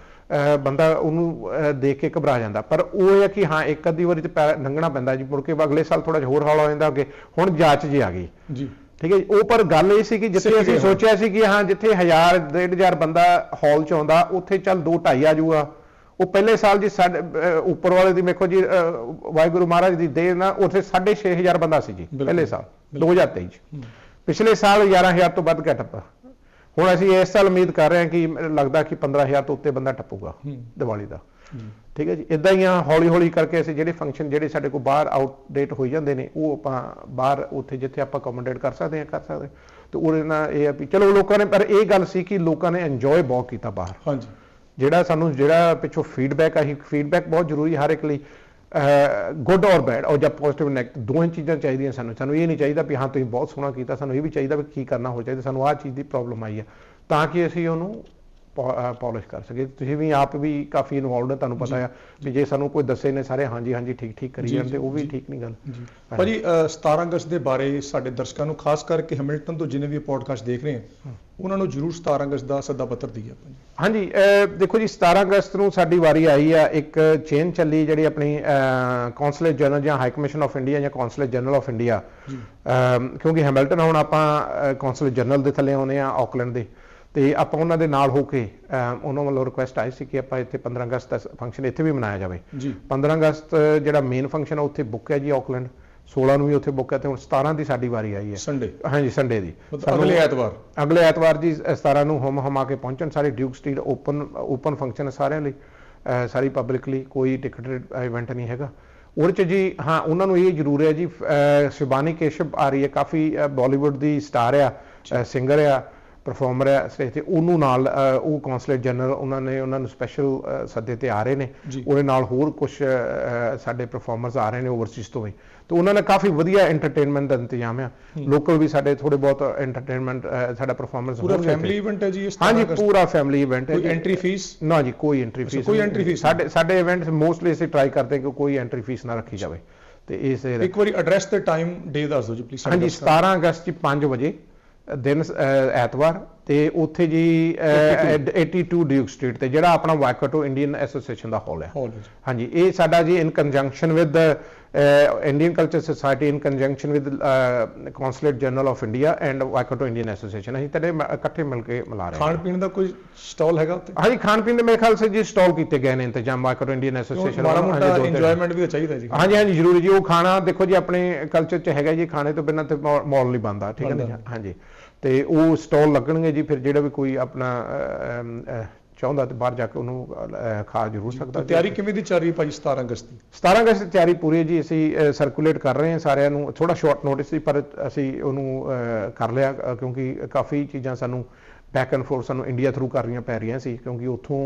ਬੰਦਾ ਉਹਨੂੰ ਦੇਖ ਕੇ ਘਬਰਾ ਜਾਂਦਾ। ਪਰ ਉਹ ਇਹ ਹੈ ਕਿ ਹਾਂ ਇੱਕ ਅੱਧੀ ਵਾਰੀ ਤੇ ਲੰਘਣਾ ਪੈਂਦਾ ਜੀ ਮੁੜ ਕੇ ਅਗਲੇ ਸਾਲ ਥੋੜਾ ਜਿਹਾ ਹੋਰ ਹੌਲਾ ਹੋ ਜਾਂਦਾ ਅੱਗੇ ਹੁਣ ਜਾਂਚ ਜੀ ਆ ਗਈ। ਜੀ। ਠੀਕ ਹੈ ਜੀ? ਉਹ ਪਰ ਗੱਲ ਇਹ ਸੀ ਕਿ ਜਿੱਥੇ ਅਸੀਂ। ਸੋਚਿਆ ਸੀ ਕਿ ਹਾਂ ਜਿੱਥੇ 1000 1500 ਬੰਦਾ ਹਾਲ ਚ ਆਉਂਦਾ ਉੱਥੇ ਚੱਲ 2 2.5 ਆ ਜਾਊਗਾ। ਉਹ ਪਹਿਲੇ ਸਾਲ ਜੀ ਸਾਡੇ ਉੱਪਰ ਵਾਲੇ ਦੀ ਵੇਖੋ ਜੀ ਵਾਹਿਗੁਰੂ ਮਹਾਰਾਜ ਦੀ ਦੇਰ ਨਾਲ ਉੱਥੇ 6500 ਬੰਦਾ ਸੀ ਜੀ। ਪਹਿਲੇ ਸਾਲ 2023 ਚ। ਪਿਛਲੇ ਸਾਲ 11000 ਤੋਂ ਵੱਧ ਘੱਟ ਟੱਪਾ ਹੁਣ ਅਸੀਂ ਇਸ ਸਾਲ ਉਮੀਦ ਕਰ ਰਹੇ ਹਾਂ ਕਿ ਲੱਗਦਾ ਕਿ 15000 ਤੋਂ ਉੱਤੇ ਬੰਦਾ ਟੱਪੂਗਾ। ਦੀਵਾਲੀ ਦਾ। ਠੀਕ ਹੈ ਜੀ? ਇਦਾਂ ਹੀ ਆ ਹੌਲੀ ਹੌਲੀ ਕਰਕੇ ਅਸੀਂ ਜਿਹੜੇ ਫੰਕਸ਼ਨ ਜਿਹੜੇ ਸਾਡੇ ਕੋਲ ਬਾਹਰ ਆਊਟਡੇਟ ਹੋਈ ਜਾਂਦੇ ਨੇ ਉਹ ਆਪਾਂ ਬਾਹਰ ਉੱਥੇ ਜਿੱਥੇ ਆਪਾਂ ਅਕੋਮੋਡੇਟ ਕਰ ਸਕਦੇ ਹਾਂ ਕਰ ਸਕਦੇ। ਤੇ ਉਹਦੇ ਨਾਲ ਇਹ ਆ ਵੀ ਚਲੋ ਲੋਕਾਂ ਨੇ ਪਰ ਇਹ ਗੱਲ ਸੀ ਕਿ ਲੋਕਾਂ ਨੇ ਇੰਜੋਏ ਬਹੁਤ ਕੀਤਾ ਬਾਹਰ। ਹਾਂਜੀ। ਜਿਹੜਾ ਸਾਨੂੰ ਜਿਹੜਾ ਪਿੱਛੋਂ ਫੀਡਬੈਕ ਆਹੀ ਫੀਡਬੈਕ ਬਹੁਤ ਜ਼ਰੂਰੀ ਹਰ ਇੱਕ ਲਈ। ਗੁੱਡ ਔਰ ਬੈਡ ਔਰ ਜਾਂ ਪੋਜ਼ਿਟਿਵ ਨੈਗੇਟਿਵ ਦੋਵੇਂ ਚੀਜ਼ਾਂ ਚਾਹੀਦੀਆਂ ਸਾਨੂੰ। ਸਾਨੂੰ ਇਹ ਨਹੀਂ ਚਾਹੀਦਾ ਵੀ ਹਾਂ, ਤੁਸੀਂ ਬਹੁਤ ਸੋਹਣਾ ਕੀਤਾ, ਸਾਨੂੰ ਇਹ ਵੀ ਚਾਹੀਦਾ ਵੀ ਕੀ ਕਰਨਾ ਹੋ ਚਾਹੀਦਾ, ਸਾਨੂੰ ਆਹ ਚੀਜ਼ ਦੀ ਪ੍ਰੋਬਲਮ ਆਈ ਹੈ ਤਾਂ ਕਿ ਅਸੀਂ ਉਹਨੂੰ ਪਾਲਿਸ਼ ਕਰ ਸਕੀਏ। ਤੁਸੀਂ ਵੀ ਆਪ ਵੀ ਕਾਫੀ ਇਨਵੋਲਡ ਹੋ ਤੁਹਾਨੂੰ ਪਤਾ ਆ ਵੀ ਜੇ ਸਾਨੂੰ ਕੋਈ ਦੱਸੇ ਨੇ ਸਾਰੇ ਹਾਂਜੀ ਹਾਂਜੀ ਠੀਕ ਠੀਕ ਕਰੀ ਜਾਣ ਤੇ ਉਹ ਵੀ। ਠੀਕ ਨਹੀਂ ਗੱਲ। ਭਾਜੀ ਅ, 17 ਅਗਸਤ ਦੇ ਬਾਰੇ ਸਾਡੇ ਦਰਸ਼ਕਾਂ ਨੂੰ ਖਾਸ ਕਰਕੇ ਹੈਮਿਲਟਨ ਤੋਂ ਜਿਨੇ ਵੀ ਪੋਡਕਾਸਟ ਦੇਖ ਰਹੇ ਹਨ ਉਹਨਾਂ ਨੂੰ ਜਰੂਰ 17 ਅਗਸਤ ਦਾ ਸੱਦਾ ਪੱਤਰ ਦਈਏ ਆਪਾਂ ਹਾਂਜੀ ਦੇਖੋ ਜੀ 17 ਅਗਸਤ ਨੂੰ ਸਾਡੀ ਵਾਰੀ ਆਈ ਆ ਇੱਕ ਚੇਨ ਚੱਲੀ ਜਿਹੜੀ ਆਪਣੀ ਕੌਂਸਲੇਟ ਜਨਰਲ ਜਾਂ ਹਾਈ ਕਮਿਸ਼ਨ ਆਫ ਇੰਡੀਆ ਜਾਂ ਕੌਂਸਲੇਟ ਜਨਰਲ ਆਫ ਇੰਡੀਆ ਕਿਉਂਕਿ ਹੈਮਿਲਟਨ ਹੁਣ ਆਪਾਂ ਕੌਂਸਲੇਟ ਜਨਰਲ ਦੇ ਥੱਲੇ ਆਉਨੇ ਆ ਆਕਲੈਂਡ ਦੇ। ਤੇ ਆਪਾਂ ਉਹਨਾਂ ਦੇ ਨਾਲ ਹੋ ਕੇ ਉਹਨਾਂ ਵੱਲੋਂ ਰਿਕੁਐਸਟ ਆਈ ਸੀ ਕਿ ਆਪਾਂ ਇੱਥੇ 15 ਅਗਸਤ ਦਾ ਫੰਕਸ਼ਨ ਇੱਥੇ ਵੀ ਮਨਾਇਆ ਜਾਵੇ। ਜੀ। 15 ਅਗਸਤ ਜਿਹੜਾ ਮੇਨ ਫੰਕਸ਼ਨ ਆ ਉੱਥੇ ਬੁੱਕ ਹੈ ਜੀ ਆਕਲੈਂਡ 16 ਨੂੰ ਵੀ ਉੱਥੇ ਬੁੱਕ ਹੈ ਤੇ ਹੁਣ 17 ਦੀ ਸਾਡੀ ਵਾਰੀ ਆਈ ਹੈ। ਸੰਡੇ ਹਾਂਜੀ ਸੰਡੇ ਦੀ। ਅਗਲੇ ਐਤਵਾਰ। ਅਗਲੇ ਐਤਵਾਰ ਜੀ 17 ਨੂੰ ਹਮ ਹਮਾ ਕੇ ਪਹੁੰਚਣ। ਸਾਰੇ Duke Street open open function ਹੈ ਸਾਰਿਆਂ ਲਈ। ਸਾਰੀ ਪਬਲਿਕ ਲਈ ਕੋਈ ਟਿਕਟਡ ਇਵੈਂਟ ਨਹੀਂ ਹੈਗਾ। ਉਹਦੇ ਚ ਜੀ ਹਾਂ ਉਹਨਾਂ ਨੂੰ ਇਹ ਜ਼ਰੂਰ ਹੈ ਜੀ ਸ਼ਿਬਾਨੀ ਕੇਸ਼ਵ ਆ ਰਹੀ ਹੈ। ਕਾਫੀ ਬਾਲੀਵੁੱਡ ਦੀ ਸਟਾਰ ਆ ਸਿੰਗਰ ਆ। ਪਰਫਾਰਮਰ ਆ ਸਟੇਜ ਤੇ ਉਹਨੂੰ ਨਾਲ ਉਹ ਕੌਂਸਲੇਟ ਜਨਰਲ ਉਹਨਾਂ ਨੇ ਉਹਨਾਂ ਨੂੰ ਸਪੈਸ਼ਲ ਸੱਦੇ ਤੇ ਆ ਰਹੇ ਨੇ। ਉਹਦੇ ਨਾਲ ਹੋਰ ਕੁਝ ਸਾਡੇ ਪਰਫਾਰਮਰਸ ਆ ਰਹੇ ਨੇ ਓਵਰਸੀਜ਼ ਤੋਂ ਵੀ। ਤੇ ਉਹਨਾਂ ਨੇ ਕਾਫੀ ਵਧੀਆ ਐਂਟਰਟੇਨਮੈਂਟ ਦਾ ਇੰਤਜ਼ਾਮ ਆ। ਲੋਕਲ ਵੀ ਸਾਡੇ ਥੋੜੇ ਬਹੁਤ ਐਂਟਰਟੇਨਮੈਂਟ ਸਾਡਾ ਪਰਫਾਰਮੈਂਸ ਪੂਰਾ ਫੈਮਿਲੀ ਇਵੈਂਟ ਹੈ ਜੀ ਇਹ 17 ਹਾਂਜੀ ਪੂਰਾ ਫੈਮਿਲੀ ਇਵੈਂਟ ਹੈ ਕੋਈ। ਐਂਟਰੀ ਫੀਸ ਨਾ ਜੀ ਕੋਈ ਐਂਟਰੀ ਫੀਸ ਕੋਈ entry fees ਸਾਡੇ ਸਾਡੇ ਇਵੈਂਟਸ ਮੋਸਟਲੀ ਅਸੀਂ ਟਰਾਈ ਕਰਦੇ ਹਾਂ ਕਿ ਕੋਈ ਐਂਟਰੀ ਫੀਸ ਨਾ ਰੱਖੀ ਜਾਵੇ। ਤੇ ਇਸ ਇੱਕ ਵਾਰੀ ਐਡਰੈਸ ਤੇ ਟਾਈਮ ਡੇ ਦੱਸ ਦਿਓ ਜੀ ਪਲੀਜ਼ ਹਾਂਜੀ 17 ਅਗਸਤ ਜੀ 5 ਵਜੇ ਦਿਨ ਐਤਵਾਰ ਤੇ ਉੱਥੇ ਜੀ ਅਹ, 82 ਡਿਊਕ ਸਟਰੀਟ ਤੇ ਜਿਹੜਾ ਆਪਣਾ ਵਾਈਕਟੋ ਇੰਡੀਅਨ ਐਸੋਸੀਏਸ਼ਨ ਦਾ ਹਾਲ ਹੈ। ਹਾਂਜੀ ਇਹ ਸਾਡਾ ਜੀ in conjunction with Indian culture society in conjunction with consulate general of India and Waikato Indian association ਅਸੀਂ ਤੇਰੇ ਇਕੱਠੇ ਮਿਲ ਕੇ ਮਿਲਾ ਰਹੇ ਹਾਂ ਖਾਣ ਪੀਣ ਦਾ ਕੋਈ ਸਟਾਲ ਹੈਗਾ ਉੱਤੇ ਹਾਂਜੀ ਖਾਣ ਪੀਣ ਦੇ ਮੇਰੇ ਖਿਆਲ ਸੇ ਜੀ ਸਟਾਲ ਕੀਤੇ ਗਏ ਨੇ ਇੰਤਜ਼ਾਮ ਵਾਈਕਟੋ ਇੰਡੀਅਨ ਐਸੋਸੀਏਸ਼ਨ ਵੱਲੋਂ। ਮੋਟਾ। ਇੰਜੋਇਮੈਂਟ ਵੀ ਚਾਹੀਦਾ ਜੀ ਹਾਂਜੀ ਹਾਂਜੀ ਜ਼ਰੂਰੀ ਜੀ ਉਹ ਖਾਣਾ ਦੇਖੋ ਜੀ ਆਪਣੇ ਕਲਚਰ ਚ ਹੈਗਾ ਜੀ ਖਾਣੇ ਤੋਂ ਬਿਨਾਂ ਤੇ ਮੌਲ ਨਹੀਂ ਬੰਦਾ ਠੀਕ ਹੈ ਨਾ। ਹਾਂਜੀ ਤੇ ਉਹ ਸਟਾਲ ਲੱਗਣਗੇ ਜੀ ਫਿਰ ਜਿਹੜਾ ਵੀ ਕੋਈ ਆਪਣਾ ਚਾਹੁੰਦਾ ਤੇ ਬਾਹਰ ਜਾ ਕੇ ਉਹਨੂੰ ਖਾ ਜ਼ਰੂਰ ਸਕਦਾ ਤਿਆਰੀ ਕਿਵੇਂ ਦੀ ਚੱਲ ਰਹੀ ਭਾਜੀ 17 ਅਗਸਤ ਦੀ? 17 ਅਗਸਤ ਦੀ ਤਿਆਰੀ ਪੂਰੀ ਹੈ ਜੀ ਅਸੀਂ ਸਰਕੂਲੇਟ ਕਰ ਰਹੇ ਹਾਂ ਸਾਰਿਆਂ ਨੂੰ। ਥੋੜਾ ਸ਼ਾਰਟ ਨੋਟਿਸ ਸੀ ਪਰ ਅਸੀਂ ਉਹਨੂੰ ਕਰ ਲਿਆ ਕਿਉਂਕਿ ਕਾਫੀ ਚੀਜ਼ਾਂ ਸਾਨੂੰ ਬੈਕ ਐਂਡ ਫੋਰਥ ਸਾਨੂੰ ਇੰਡੀਆ ਥਰੂ ਕਰਨੀਆਂ ਪੈ ਰਹੀਆਂ ਸੀ ਕਿਉਂਕਿ ਉੱਥੋਂ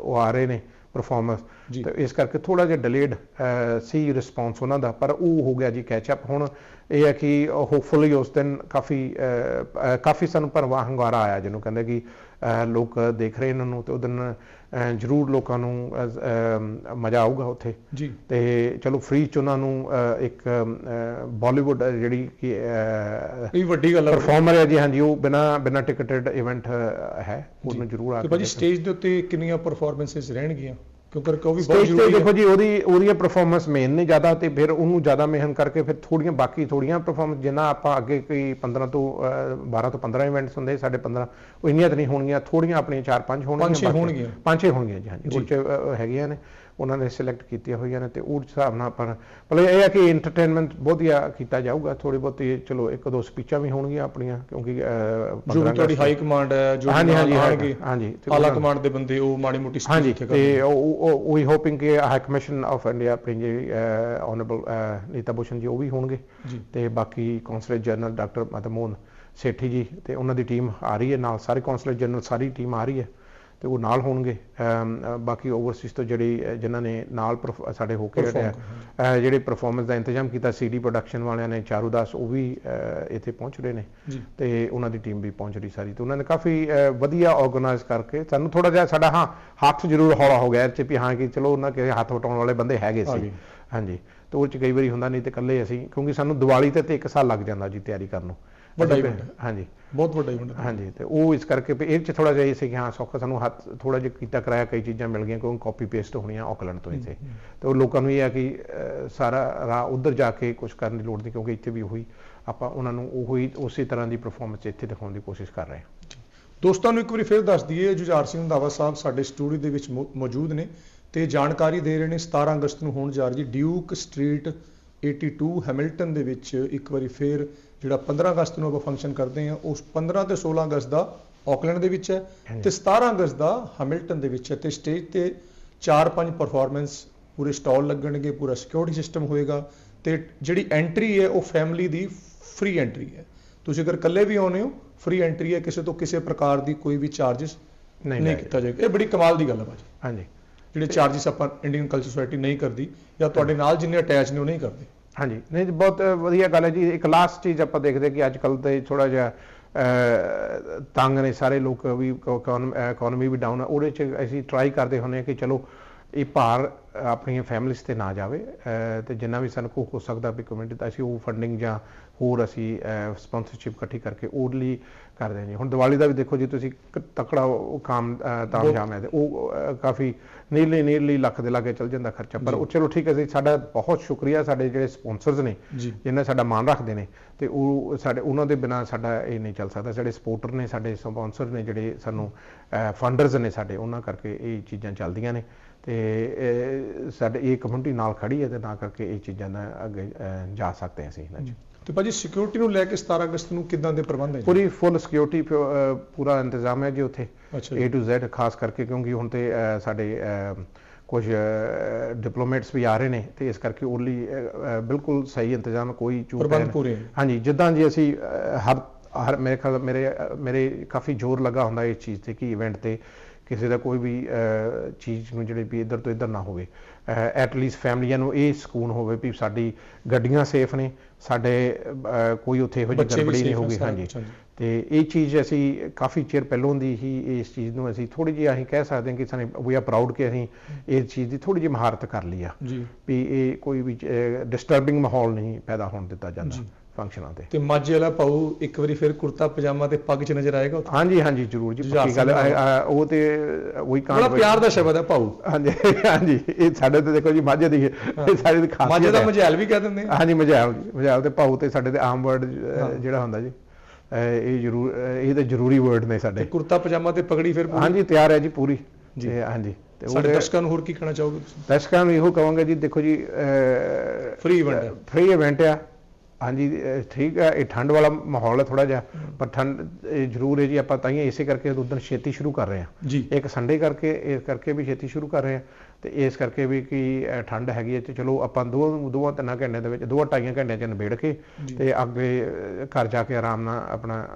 ਉਹ ਆ ਰਹੇ ਨੇ ਪਰਫਾਰਮਰਸ। ਤੇ ਇਸ ਕਰਕੇ ਥੋੜਾ ਜਿਹਾ ਡਿਲੇਡ ਸੀ ਰਿਸਪੌਂਸ ਉਹਨਾਂ ਦਾ ਪਰ ਉਹ ਹੋ ਗਿਆ ਜੀ ਕੈਚ ਅਪ ਹੁਣ ਇਹ ਹੈ ਕਿ ਹੋਪਫੁਲੀ ਉਸ ਦਿਨ ਕਾਫੀ ਕਾਫੀ ਸਾਨੂੰ ਪਰਵਾਹ ਹੰਗਾਰਾ ਆਇਆ ਜਿਹਨੂੰ ਕਹਿੰਦੇ ਕਿ ਲੋਕ ਦੇਖ ਰਹੇ ਇਹਨਾਂ ਨੂੰ ਤੇ ਉਹ ਦਿਨ ਅਹ, ਜ਼ਰੂਰ ਲੋਕਾਂ ਨੂੰ ਮਜ਼ਾ ਆਊਗਾ ਉੱਥੇ। ਜੀ। ਤੇ ਚਲੋ ਫ੍ਰੀ ਚ ਉਹਨਾਂ ਨੂੰ ਇੱਕ ਬਾਲੀਵੁੱਡ ਜਿਹੜੀ ਕਿ ਇਹ ਵੱਡੀ ਗੱਲ ਹੈ ਪਰਫਾਰਮਰ ਹੈ ਜੀ ਹਾਂਜੀ ਉਹ ਬਿਨਾ ਬਿਨਾ ਟਿਕਟਡ ਇਵੈਂਟ ਹੈ ਉਹਨੂੰ ਜ਼ਰੂਰ ਆ ਤੇ ਕੇ ਭਾਜੀ। ਸਟੇਜ ਦੇ ਉੱਤੇ ਕਿੰਨੀਆਂ ਪਰਫਾਰਮੈਂਸਸ ਰਹਿਣਗੀਆਂ? ਕਿਉਂਕਿ ਉਹ ਵੀ ਬਹੁਤ ਜ਼ਰੂਰੀ ਦੇਖੋ ਹੈ ਜੀ ਉਹਦੀ ਉਹਦੀਆਂ ਪਰਫਾਰਮੈਂਸ ਮੇਨ ਨੇ ਜ਼ਿਆਦਾ ਤੇ ਫਿਰ ਉਹਨੂੰ ਜ਼ਿਆਦਾ ਮਿਹਨਤ ਕਰਕੇ ਫਿਰ ਥੋੜੀਆਂ ਬਾਕੀ ਥੋੜੀਆਂ ਪਰਫਾਰਮੈਂਸ ਜਿੰਨਾ ਆਪਾਂ ਅੱਗੇ ਕੋਈ 15 ਤੋਂ ਅਹ, 12 ਤੋਂ 15 ਇਵੈਂਟਸ ਹੁੰਦੇ ਸਾਡੇ 15 ਉਹ ਇੰਨੀਆਂ ਤਾਂ ਨਹੀਂ ਹੋਣਗੀਆਂ ਥੋੜੀਆਂ ਆਪਣੀਆਂ 4-5 ਹੋਣਗੀਆਂ ਪੰਜ ਛੇ ਬਾਕੀ- ਹੋਣਗੀਆਂ। ਪੰਜ ਛੇ ਹੋਣਗੀਆਂ ਜੀ ਹਾਂਜੀ। ਉਹ 'ਚ, ਹੈਗੀਆਂ ਨੇ ਉਹਨਾਂ ਨੇ ਸਿਲੈਕਟ ਕੀਤੀਆਂ ਹੋਈਆਂ ਨੇ ਤੇ ਉਹ ਹਿਸਾਬ ਨਾਲ ਆਪਾਂ ਮਤਲਬ ਇਹ ਹੈ ਕਿ ਐਂਟਰਟੇਨਮੈਂਟ ਵਧੀਆ ਕੀਤਾ ਜਾਊਗਾ ਥੋੜੀ ਬਹੁਤੀ ਚਲੋ ਇੱਕ ਦੋ ਸਪੀਚਾਂ ਵੀ ਹੋਣਗੀਆਂ ਆਪਣੀਆਂ ਕਿਉਂਕਿ ਜੋ ਵੀ 15 ਤੁਹਾਡੀ ਹਾਈ ਕਮਾਂਡ ਹੈ ਜੋ ਹਾਂਜੀ ਹਾਂਜੀ ਹਾਂਜੀ ਆਲਾ ਕਮਾਂਡ ਦੇ ਬੰਦੇ ਉਹ ਮਾੜੀ ਮੋਟੀ ਹਾਂਜੀ ਇੱਥੇ ਤੇ ਕਰਨਗੇ। ਵੀ ਹੋਪਿੰਗ ਕਿ ਹਾਈ ਕਮਿਸ਼ਨ ਆਫ ਇੰਡੀਆ ਆਪਣੀ ਜਿਹੜੀ ਆਨਰੇਬਲ ਨੀਤਾ ਭੂਸ਼ਣ ਜੀ ਉਹ ਵੀ ਹੋਣਗੇ। ਜੀ। ਤੇ ਬਾਕੀ consular general doctor Madmohan Sethi ji ਤੇ ਉਹਨਾਂ ਦੀ ਟੀਮ ਆ ਰਹੀ ਹੈ ਨਾਲ ਸਾਰੇ ਕੌਂਸਲਰ ਜਨਰਲ ਸਾਰੀ ਟੀਮ ਆ ਰਹੀ ਹੈ। ਤੇ ਉਹ ਨਾਲ ਹੋਣਗੇ। ਬਾਕੀ ਓਵਰਸੀਜ਼ ਤੋਂ ਜਿਹੜੀ ਜਿਨ੍ਹਾਂ ਨੇ ਨਾਲ ਸਾਡੇ ਹੋ ਕੇ ਜਿਹੜੇ, ਪਰਫਾਰਮੈਂਸ ਦਾ ਇੰਤਜ਼ਾਮ ਕੀਤਾ ਸੀਡੀ ਪ੍ਰੋਡਕਸ਼ਨ ਵਾਲਿਆਂ ਨੇ ਚਾਰੂ ਦਾਸ ਉਹ ਵੀ ਇੱਥੇ ਪਹੁੰਚ ਰਹੇ ਨੇ। ਤੇ ਉਹਨਾਂ ਦੀ ਟੀਮ ਵੀ ਪਹੁੰਚ ਰਹੀ ਸਾਰੀ। ਤੇ ਉਹਨਾਂ ਨੇ ਕਾਫੀ ਵਧੀਆ ਆਰਗੇਨਾਈਜ਼ ਕਰਕੇ ਸਾਨੂੰ ਥੋੜਾ ਜਿਹਾ ਸਾਡਾ ਹਾਂ ਹੱਥ ਜ਼ਰੂਰ ਹੌਲਾ ਹੋ ਗਿਆ 'ਚ ਵੀ ਹਾਂ ਕਿ ਚਲੋ ਉਹਨਾਂ ਕੇ ਹੱਥ ਵਟਾਉਣ ਵਾਲੇ ਬੰਦੇ ਹੈਗੇ ਸੀ। ਹਾਂਜੀ। ਤੇ ਉਹ ਚ ਕਈ ਵਾਰੀ ਹੁੰਦਾ ਨਹੀਂ ਤੇ ਇਕੱਲੇ ਅਸੀਂ ਕਿਉਂਕਿ ਸਾਨੂੰ ਦੀਵਾਲੀ ਤੇ ਤੇ ਇੱਕ ਸਾਲ ਲੱਗ ਜਾਂਦਾ ਜੀ ਤਿਆਰੀ ਕਰਨ ਨੂੰ। ਵੱਡਾ ਹੈ। ਹਾਂਜੀ। ਬਹੁਤ ਵੱਡਾ ਇਵੈਂਟ ਹਾਂਜੀ ਤੇ ਉਹ ਇਸ ਕਰਕੇ ਵੀ ਇਹ ਚ ਥੋੜਾ ਜਿਹਾ ਇਹ ਸੀ ਕਿ ਹਾਂ ਸੌਖਾ ਸਾਨੂੰ ਹੱਥ ਥੋੜਾ ਜਿਹਾ ਕੀਤਾ ਕਰਾਇਆ ਕਈ ਚੀਜ਼ਾਂ ਮਿਲ ਗਈਆਂ ਕਿਉਂਕਿ ਕਾਪੀ ਪੇਸਟ ਹੋਣੀਆਂ ਆਕਲੈਂਡ ਤੋਂ ਇੱਥੇ। ਤੇ ਉਹ ਲੋਕਾਂ ਨੂੰ ਇਹ ਆ ਕਿ ਸਾਰਾ ਰਾਹ ਉਧਰ ਜਾ ਕੇ ਕੁਝ ਕਰਨ ਦੀ ਲੋੜ ਨਹੀਂ ਕਿਉਂਕਿ ਇੱਥੇ ਵੀ ਉਹੀ ਆਪਾਂ ਉਹਨਾਂ ਨੂੰ ਉਹੀ ਉਸੇ ਤਰ੍ਹਾਂ ਦੀ ਪਰਫਾਰਮੈਂਸ ਇੱਥੇ ਦਿਖਾਉਣ ਦੀ ਕੋਸ਼ਿਸ਼ ਕਰ ਰਹੇ ਹਾਂ। ਦੋਸਤਾਂ ਨੂੰ ਇੱਕ ਵਾਰੀ ਫਿਰ ਦੱਸ ਦਈਏ ਜੁਝਾਰ ਸਿੰਘ ਰੰਧਾਵਾ ਸਾਹਿਬ ਸਾਡੇ ਸਟੂਡੀਓ ਦੇ ਵਿੱਚ ਮੌਜੂਦ ਨੇ ਤੇ ਜਾਣਕਾਰੀ ਦੇ ਰਹੇ ਨੇ 17 ਅਗਸਤ ਨੂੰ ਹੋਣ ਜਾ ਰਹੀ ਡਿਊਕ ਸਟਰੀਟ 82 ਹੈਮਿਲਟਨ ਦੇ ਵਿੱਚ ਇੱਕ ਵਾਰੀ ਫਿਰ ਜਿਹੜਾ 15 ਅਗਸਤ ਨੂੰ ਆਪਾਂ ਫੰਕਸ਼ਨ ਕਰਦੇ ਹਾਂ ਉਸ 15 ਤੇ 16 ਅਗਸਤ ਦਾ ਆਕਲੈਂਡ ਦੇ ਵਿੱਚ ਹੈ। ਤੇ 17 ਅਗਸਤ ਦਾ ਹੈਮਿਲਟਨ ਦੇ ਵਿੱਚ ਹੈ ਤੇ ਸਟੇਜ ਤੇ 4-5 ਪਰਫਾਰਮੈਂਸ ਪੂਰੇ ਸਟਾਲ ਲੱਗਣਗੇ ਪੂਰਾ ਸਿਕਿਉਰਿਟੀ ਸਿਸਟਮ ਹੋਏਗਾ ਤੇ ਜਿਹੜੀ ਐਂਟਰੀ ਹੈ ਉਹ ਫੈਮਿਲੀ ਦੀ ਫ੍ਰੀ ਐਂਟਰੀ ਹੈ। ਤੁਸੀਂ ਅਗਰ ਇਕੱਲੇ ਵੀ ਆਉਨੇ ਹੋ ਫ੍ਰੀ ਐਂਟਰੀ ਹੈ ਕਿਸੇ ਤੋਂ ਕਿਸੇ ਪ੍ਰਕਾਰ ਦੀ ਕੋਈ ਵੀ ਚਾਰजेस ਨਹੀਂ ਕੀਤਾ ਜਾਏਗਾ। ਇਹ ਬੜੀ ਕਮਾਲ ਦੀ ਗੱਲ ਹੈ ਭਾਜੀ। ਹਾਂਜੀ। ਜਿਹੜੇ ਚਾਰजेस ਆਪਾਂ ਇੰਡੀਅਨ ਕਲਚਰ ਸੁਸਾਇਟੀ ਨਹੀਂ ਕਰਦੀ ਜਾਂ ਤੁਹਾਡੇ ਨਾਲ ਜਿੰਨੇ ਅਟੈਚ ਨੇ ਉਹ ਨਹੀਂ ਕਰਦੇ। ਹਾਂਜੀ ਨਹੀਂ ਬਹੁਤ ਵਧੀਆ ਗੱਲ ਹੈ ਜੀ। ਇੱਕ ਲਾਸਟ ਚੀਜ਼ ਆਪਾਂ ਦੇਖਦੇ ਕਿ ਅੱਜ ਕੱਲ ਤੇ ਥੋੜਾ ਜਿਹਾ ਤੰਗ ਨੇ ਸਾਰੇ ਲੋਕ ਵੀ ਇਕਨੋਮੀ ਵੀ ਡਾਊਨ ਆ। ਉਹਦੇ ਚ ਅਸੀਂ ਟਰਾਈ ਕਰਦੇ ਹੁੰਦੇ ਹਾਂ ਕਿ ਚਲੋ ਇਹ ਭਾਰ ਆਪਣੀਆਂ ਫੈਮਿਲੀਜ਼ ਤੇ ਨਾ ਜਾਵੇ। ਅਹ, ਤੇ ਜਿੰਨਾ ਵੀ ਸਾਨੂੰ ਕੋ ਹੋ ਸਕਦਾ ਵੀ ਕਮਿਊਨਿਟੀ ਤਾਂ ਅਸੀਂ ਉਹ ਫੰਡਿੰਗ ਜਾਂ ਹੋਰ ਅਸੀਂ ਸਪਾਂਸਰਸ਼ਿਪ ਇਕੱਠੀ ਕਰਕੇ ਉਹਦੇ ਲਈ ਕਰਦੇ ਹਾਂ ਜੀ। ਹੁਣ ਦੀਵਾਲੀ ਦਾ ਵੀ ਦੇਖੋ ਜੀ ਤੁਸੀਂ ਤਕੜਾ ਉਹ ਕੰਮ ਅਹ, ਤਾਮਝਾਮ ਹੈ ਤੇ ਉਹ ਕਾਫੀ ਨੀਲੇ ਨੀਲੀ ਲੱਖ ਦੇ ਲਾਗੇ ਚੱਲ ਜਾਂਦਾ ਖਰਚਾ। ਪਰ। ਉਹ ਚਲੋ ਠੀਕ ਹੈ ਜੀ ਸਾਡਾ ਬਹੁਤ ਸ਼ੁਕਰੀਆ ਸਾਡੇ ਜਿਹੜੇ ਸਪਾਂਸਰਸ ਨੇ ਜਿਨ੍ਹਾਂ ਸਾਡਾ ਮਾਣ ਰੱਖਦੇ ਨੇ ਤੇ ਉਹ ਸਾਡੇ ਉਹਨਾਂ ਦੇ ਬਿਨਾ ਸਾਡਾ ਇਹ ਨਹੀਂ ਚੱਲ ਸਕਦਾ। ਸਾਡੇ ਸਪੋਰਟਰ ਨੇ ਸਾਡੇ ਸਪਾਂਸਰ ਨੇ ਜਿਹੜੇ ਸਾਨੂੰ ਫੰਡਰਸ ਨੇ ਸਾਡੇ ਉਹਨਾਂ ਕਰਕੇ ਇਹ ਚੀਜ਼ਾਂ ਚੱਲਦੀਆਂ ਨੇ ਤੇ ਸਾਡੇ ਇਹ ਕਮਿਊਨਿਟੀ ਨਾਲ ਖੜੀ ਹੈ ਤੇ ਨਾ ਕਰਕੇ ਇਹ ਚੀਜ਼ਾਂ ਦਾ ਅੱਗੇ ਜਾ ਸਕਦੇ ਹਾਂ ਅਸੀਂ ਇਹਨਾਂ 'ਚ ਤੇ ਭਾਜੀ ਸਿਕਿਉਰਿਟੀ ਨੂੰ ਲੈ ਕੇ 17 ਅਗਸਤ ਨੂੰ ਕਿਦਾਂ ਦੇ ਪ੍ਰਬੰਧ ਹੈ? ਪੂਰੀ ਫੁੱਲ ਸਿਕਿਉਰਿਟੀ ਪੂਰਾ ਇੰਤਜ਼ਾਮ ਹੈ ਜੀ ਉੱਥੇ। A to Z ਖਾਸ ਕਰਕੇ ਕਿਉਂਕਿ ਹੁਣ ਤੇ ਸਾਡੇ ਕੁਝ ਡਿਪਲੋਮੇਟਸ ਵੀ ਆ ਰਹੇ ਨੇ ਤੇ ਇਸ ਕਰਕੇ ਉਹ ਲਈ ਅਹ, ਅਹ, ਬਿਲਕੁਲ ਸਹੀ ਇੰਤਜ਼ਾਮ ਕੋਈ ਚੂਕ ਪ੍ਰਬੰਧ ਪੂਰੇ ਹਾਂਜੀ ਜਿੱਦਾਂ ਜੀ ਅਸੀਂ ਹਰ ਹਰ ਮੇਰੇ ਖਿਆਲ ਮੇਰੇ ਮੇਰੇ ਕਾਫੀ ਜ਼ੋਰ ਲੱਗਾ ਹੁੰਦਾ ਇਸ ਚੀਜ਼ ਤੇ ਕਿ ਇਵੈਂਟ ਤੇ ਕਿਸੇ ਦਾ ਕੋਈ ਵੀ ਚੀਜ਼ ਨੂੰ ਜਿਹੜੇ ਵੀ ਇੱਧਰ ਤੋਂ ਇੱਧਰ ਨਾ ਹੋਵੇ। ਐਟ ਲੀਸਟ ਫੈਮਲੀਆਂ ਨੂੰ ਇਹ ਸਕੂਨ ਹੋਵੇ ਵੀ ਸਾਡੀ ਗੱਡੀਆਂ ਸੇਫ ਨੇ ਸਾਡੇ ਕੋਈ ਉੱਥੇ ਇਹੋ ਜਿਹੀ ਗੜਬੜੀ ਨਹੀਂ safe ਹੈ, ਹੋਊਗੀ ਸਾਰਾ ਹਾਂਜੀ। ਤੇ ਇਹ ਚੀਜ਼ ਅਸੀਂ ਕਾਫੀ ਚਿਰ ਪਹਿਲੋਂ ਦੀ ਹੀ ਇਸ ਚੀਜ਼ ਨੂੰ ਅਸੀਂ ਥੋੜੀ ਜਿਹੀ ਅਸੀਂ ਕਹਿ ਸਕਦੇ ਹਾਂ ਕਿ ਸਾਨੂੰ ਵੀ ਆ ਪ੍ਰਾਊਡ ਕਿ ਅਸੀਂ ਇਸ ਚੀਜ਼ ਦੀ ਥੋੜੀ ਜਿਹੀ ਮਹਾਰਤ ਕਰ ਲਈ ਆ ਵੀ ਇਹ ਕੋਈ ਵੀ ਡਿਸਟਰਬਿੰਗ ਮਾਹੌਲ ਨਹੀਂ ਪੈਦਾ ਹੋਣ ਦਿੱਤਾ ਜਾਂਦਾ। ਫੰਕਸ਼ਨਾਂ ਤੇ। ਤੇ ਮਾਝੇ ਵਾਲਾ ਪਾਉ ਇੱਕ ਵਾਰੀ ਫਿਰ ਕੁਰਤਾ ਪਜਾਮਾ ਤੇ ਪੱਗ 'ਚ ਨਜ਼ਰ ਆਏਗਾ ਉੱਥੇ? ਹਾਂਜੀ ਹਾਂਜੀ ਜ਼ਰੂਰ ਜੀ ਪੱਕੀ ਗੱਲ ਉਹ ਤੇ ਉਹੀ ਕਾਂ ਬੜਾ ਪਿਆਰ ਦਾ ਸ਼ਬਦ ਹੈ ਪਾਉ ਹਾਂਜੀ ਹਾਂਜੀ ਇਹ ਸਾਡੇ ਤੇ ਦੇਖੋ ਜੀ ਮਾਝੇ ਦੀ। ਇਹ ਸਾਡੇ ਦੀ ਖਾਸੀਅਤ ਮਾਝੇ ਦਾ। ਮਝੈਲ ਵੀ ਕਹਿ ਦਿੰਦੇ ਆ। ਹਾਂਜੀ ਮਜਾਲ ਜੀ ਮਜਾਲ ਤੇ ਭਾਉ ਤੇ ਸਾਡੇ ਤੇ ਆਮ ਵਰਡ। ਜਿਹੜਾ ਹੁੰਦਾ ਜੀ। ਇਹ ਜ਼ਰੂਰ ਇਹ ਤੇ ਜ਼ਰੂਰੀ ਵਰਡ ਨੇ ਸਾਡੇ। ਕੁਰਤਾ ਪਜਾਮਾ ਤੇ ਪਗੜੀ ਫਿਰ ਹਾਂਜੀ ਤਿਆਰ ਹੈ ਜੀ ਪੂਰੀ। ਜੀ। ਤੇ ਹਾਂਜੀ ਤੇ ਸਾਡੇ ਦਰਸ਼ਕਾਂ ਨੂੰ ਹੋਰ ਕੀ ਕਹਿਣਾ ਚਾਹੋਗੇ ਤੁਸੀਂ? ਦਰਸ਼ਕਾਂ ਨੂੰ ਇਹੋ ਕਹਾਂਗੇ ਜੀ ਦੇਖੋ ਜੀ Free event ਹੈ। ਫ੍ਰੀ ਇਵੈਂਟ ਆ। ਹਾਂਜੀ ਠੀਕ ਹੈ ਇਹ ਠੰਡ ਵਾਲਾ ਮਾਹੌਲ ਹੈ ਥੋੜਾ ਜਿਹਾ ਪਰ ਠੰਡ ਜ਼ਰੂਰ ਹੈ ਜੀ ਆਪਾਂ ਤਾਂ ਹੀ ਇਸੇ ਕਰਕੇ ਉਦੋਂ ਛੇਤੀ ਸ਼ੁਰੂ ਕਰ ਰਹੇ ਹਾਂ। ਇੱਕ ਸੰਡੇ ਕਰਕੇ ਇਸ ਕਰਕੇ ਵੀ ਛੇਤੀ ਸ਼ੁਰੂ ਕਰ ਰਹੇ ਹਾਂ ਤੇ ਇਸ ਕਰਕੇ ਵੀ ਕਿ ਠੰਡ ਹੈਗੀ ਹੈ ਤੇ ਚਲੋ ਆਪਾਂ ਦੋ ਦੋਵਾਂ ਤਿੰਨਾਂ ਘੰਟਿਆਂ ਦੇ ਵਿੱਚ ਦੋ ਢਾਈਆਂ ਘੰਟਿਆਂ ਚ ਨਿਬੇੜ ਕੇ। ਤੇ ਅੱਗੇ ਘਰ ਜਾ ਕੇ ਆਰਾਮ ਨਾਲ ਆਪਣਾ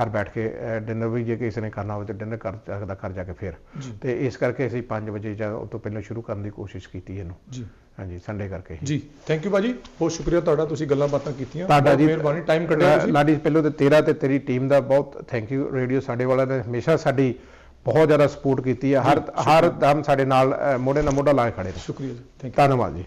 ਘਰ ਬੈਠ ਕੇ ਡਿਨਰ ਵੀ ਜੇ ਕਿਸੇ ਨੇ ਕਰਨਾ ਹੋਵੇ ਤੇ ਡਿਨਰ ਕਰ ਸਕਦਾ ਘਰ ਜਾ ਕੇ ਫਿਰ। ਤੇ ਇਸ ਕਰਕੇ ਅਸੀਂ 5 ਵਜੇ ਜਾਂ ਉਸ ਤੋਂ ਪਹਿਲਾਂ ਸ਼ੁਰੂ ਕਰਨ ਦੀ ਕੋਸ਼ਿਸ਼ ਕੀਤੀ ਇਹਨੂੰ। ਜੀ। ਹਾਂਜੀ ਸੰਡੇ ਕਰਕੇ ਜੀ ਥੈਂਕ ਯੂ ਭਾਜੀ। ਬਹੁਤ ਸ਼ੁਕਰੀਆ ਤੁਹਾਡਾ ਤੁਸੀਂ ਗੱਲਾਂ ਬਾਤਾਂ ਕੀਤੀਆਂ। ਤੁਹਾਡਾ ਜੀ ਮਿਹਰਬਾਨੀ ਟਾਈਮ ਕੱਢਿਆ ਤੁਸੀਂ। ਲਾਡੀ ਪਹਿਲੋਂ ਤੇ ਤੇਰਾ ਤੇ ਤੇਰੀ ਟੀਮ ਦਾ ਬਹੁਤ ਥੈਂਕ ਯੂ ਰੇਡੀਓ ਸਾਡੇ ਵਾਲਾ ਨੇ ਹਮੇਸ਼ਾ ਸਾਡੀ ਬਹੁਤ ਜ਼ਿਆਦਾ ਸਪੋਰਟ ਕੀਤੀ ਹੈ ਹਰ ਹਰ ਦਮ ਸਾਡੇ ਨਾਲ ਮੋਢੇ ਨਾਲ ਮੋਢਾ ਲਾ ਕੇ ਖੜੇ ਨੇ ਸ਼ੁਕਰੀਆ ਜੀ ਥੈਂਕ ਯੂ ਧੰਨਵਾਦ ਜੀ।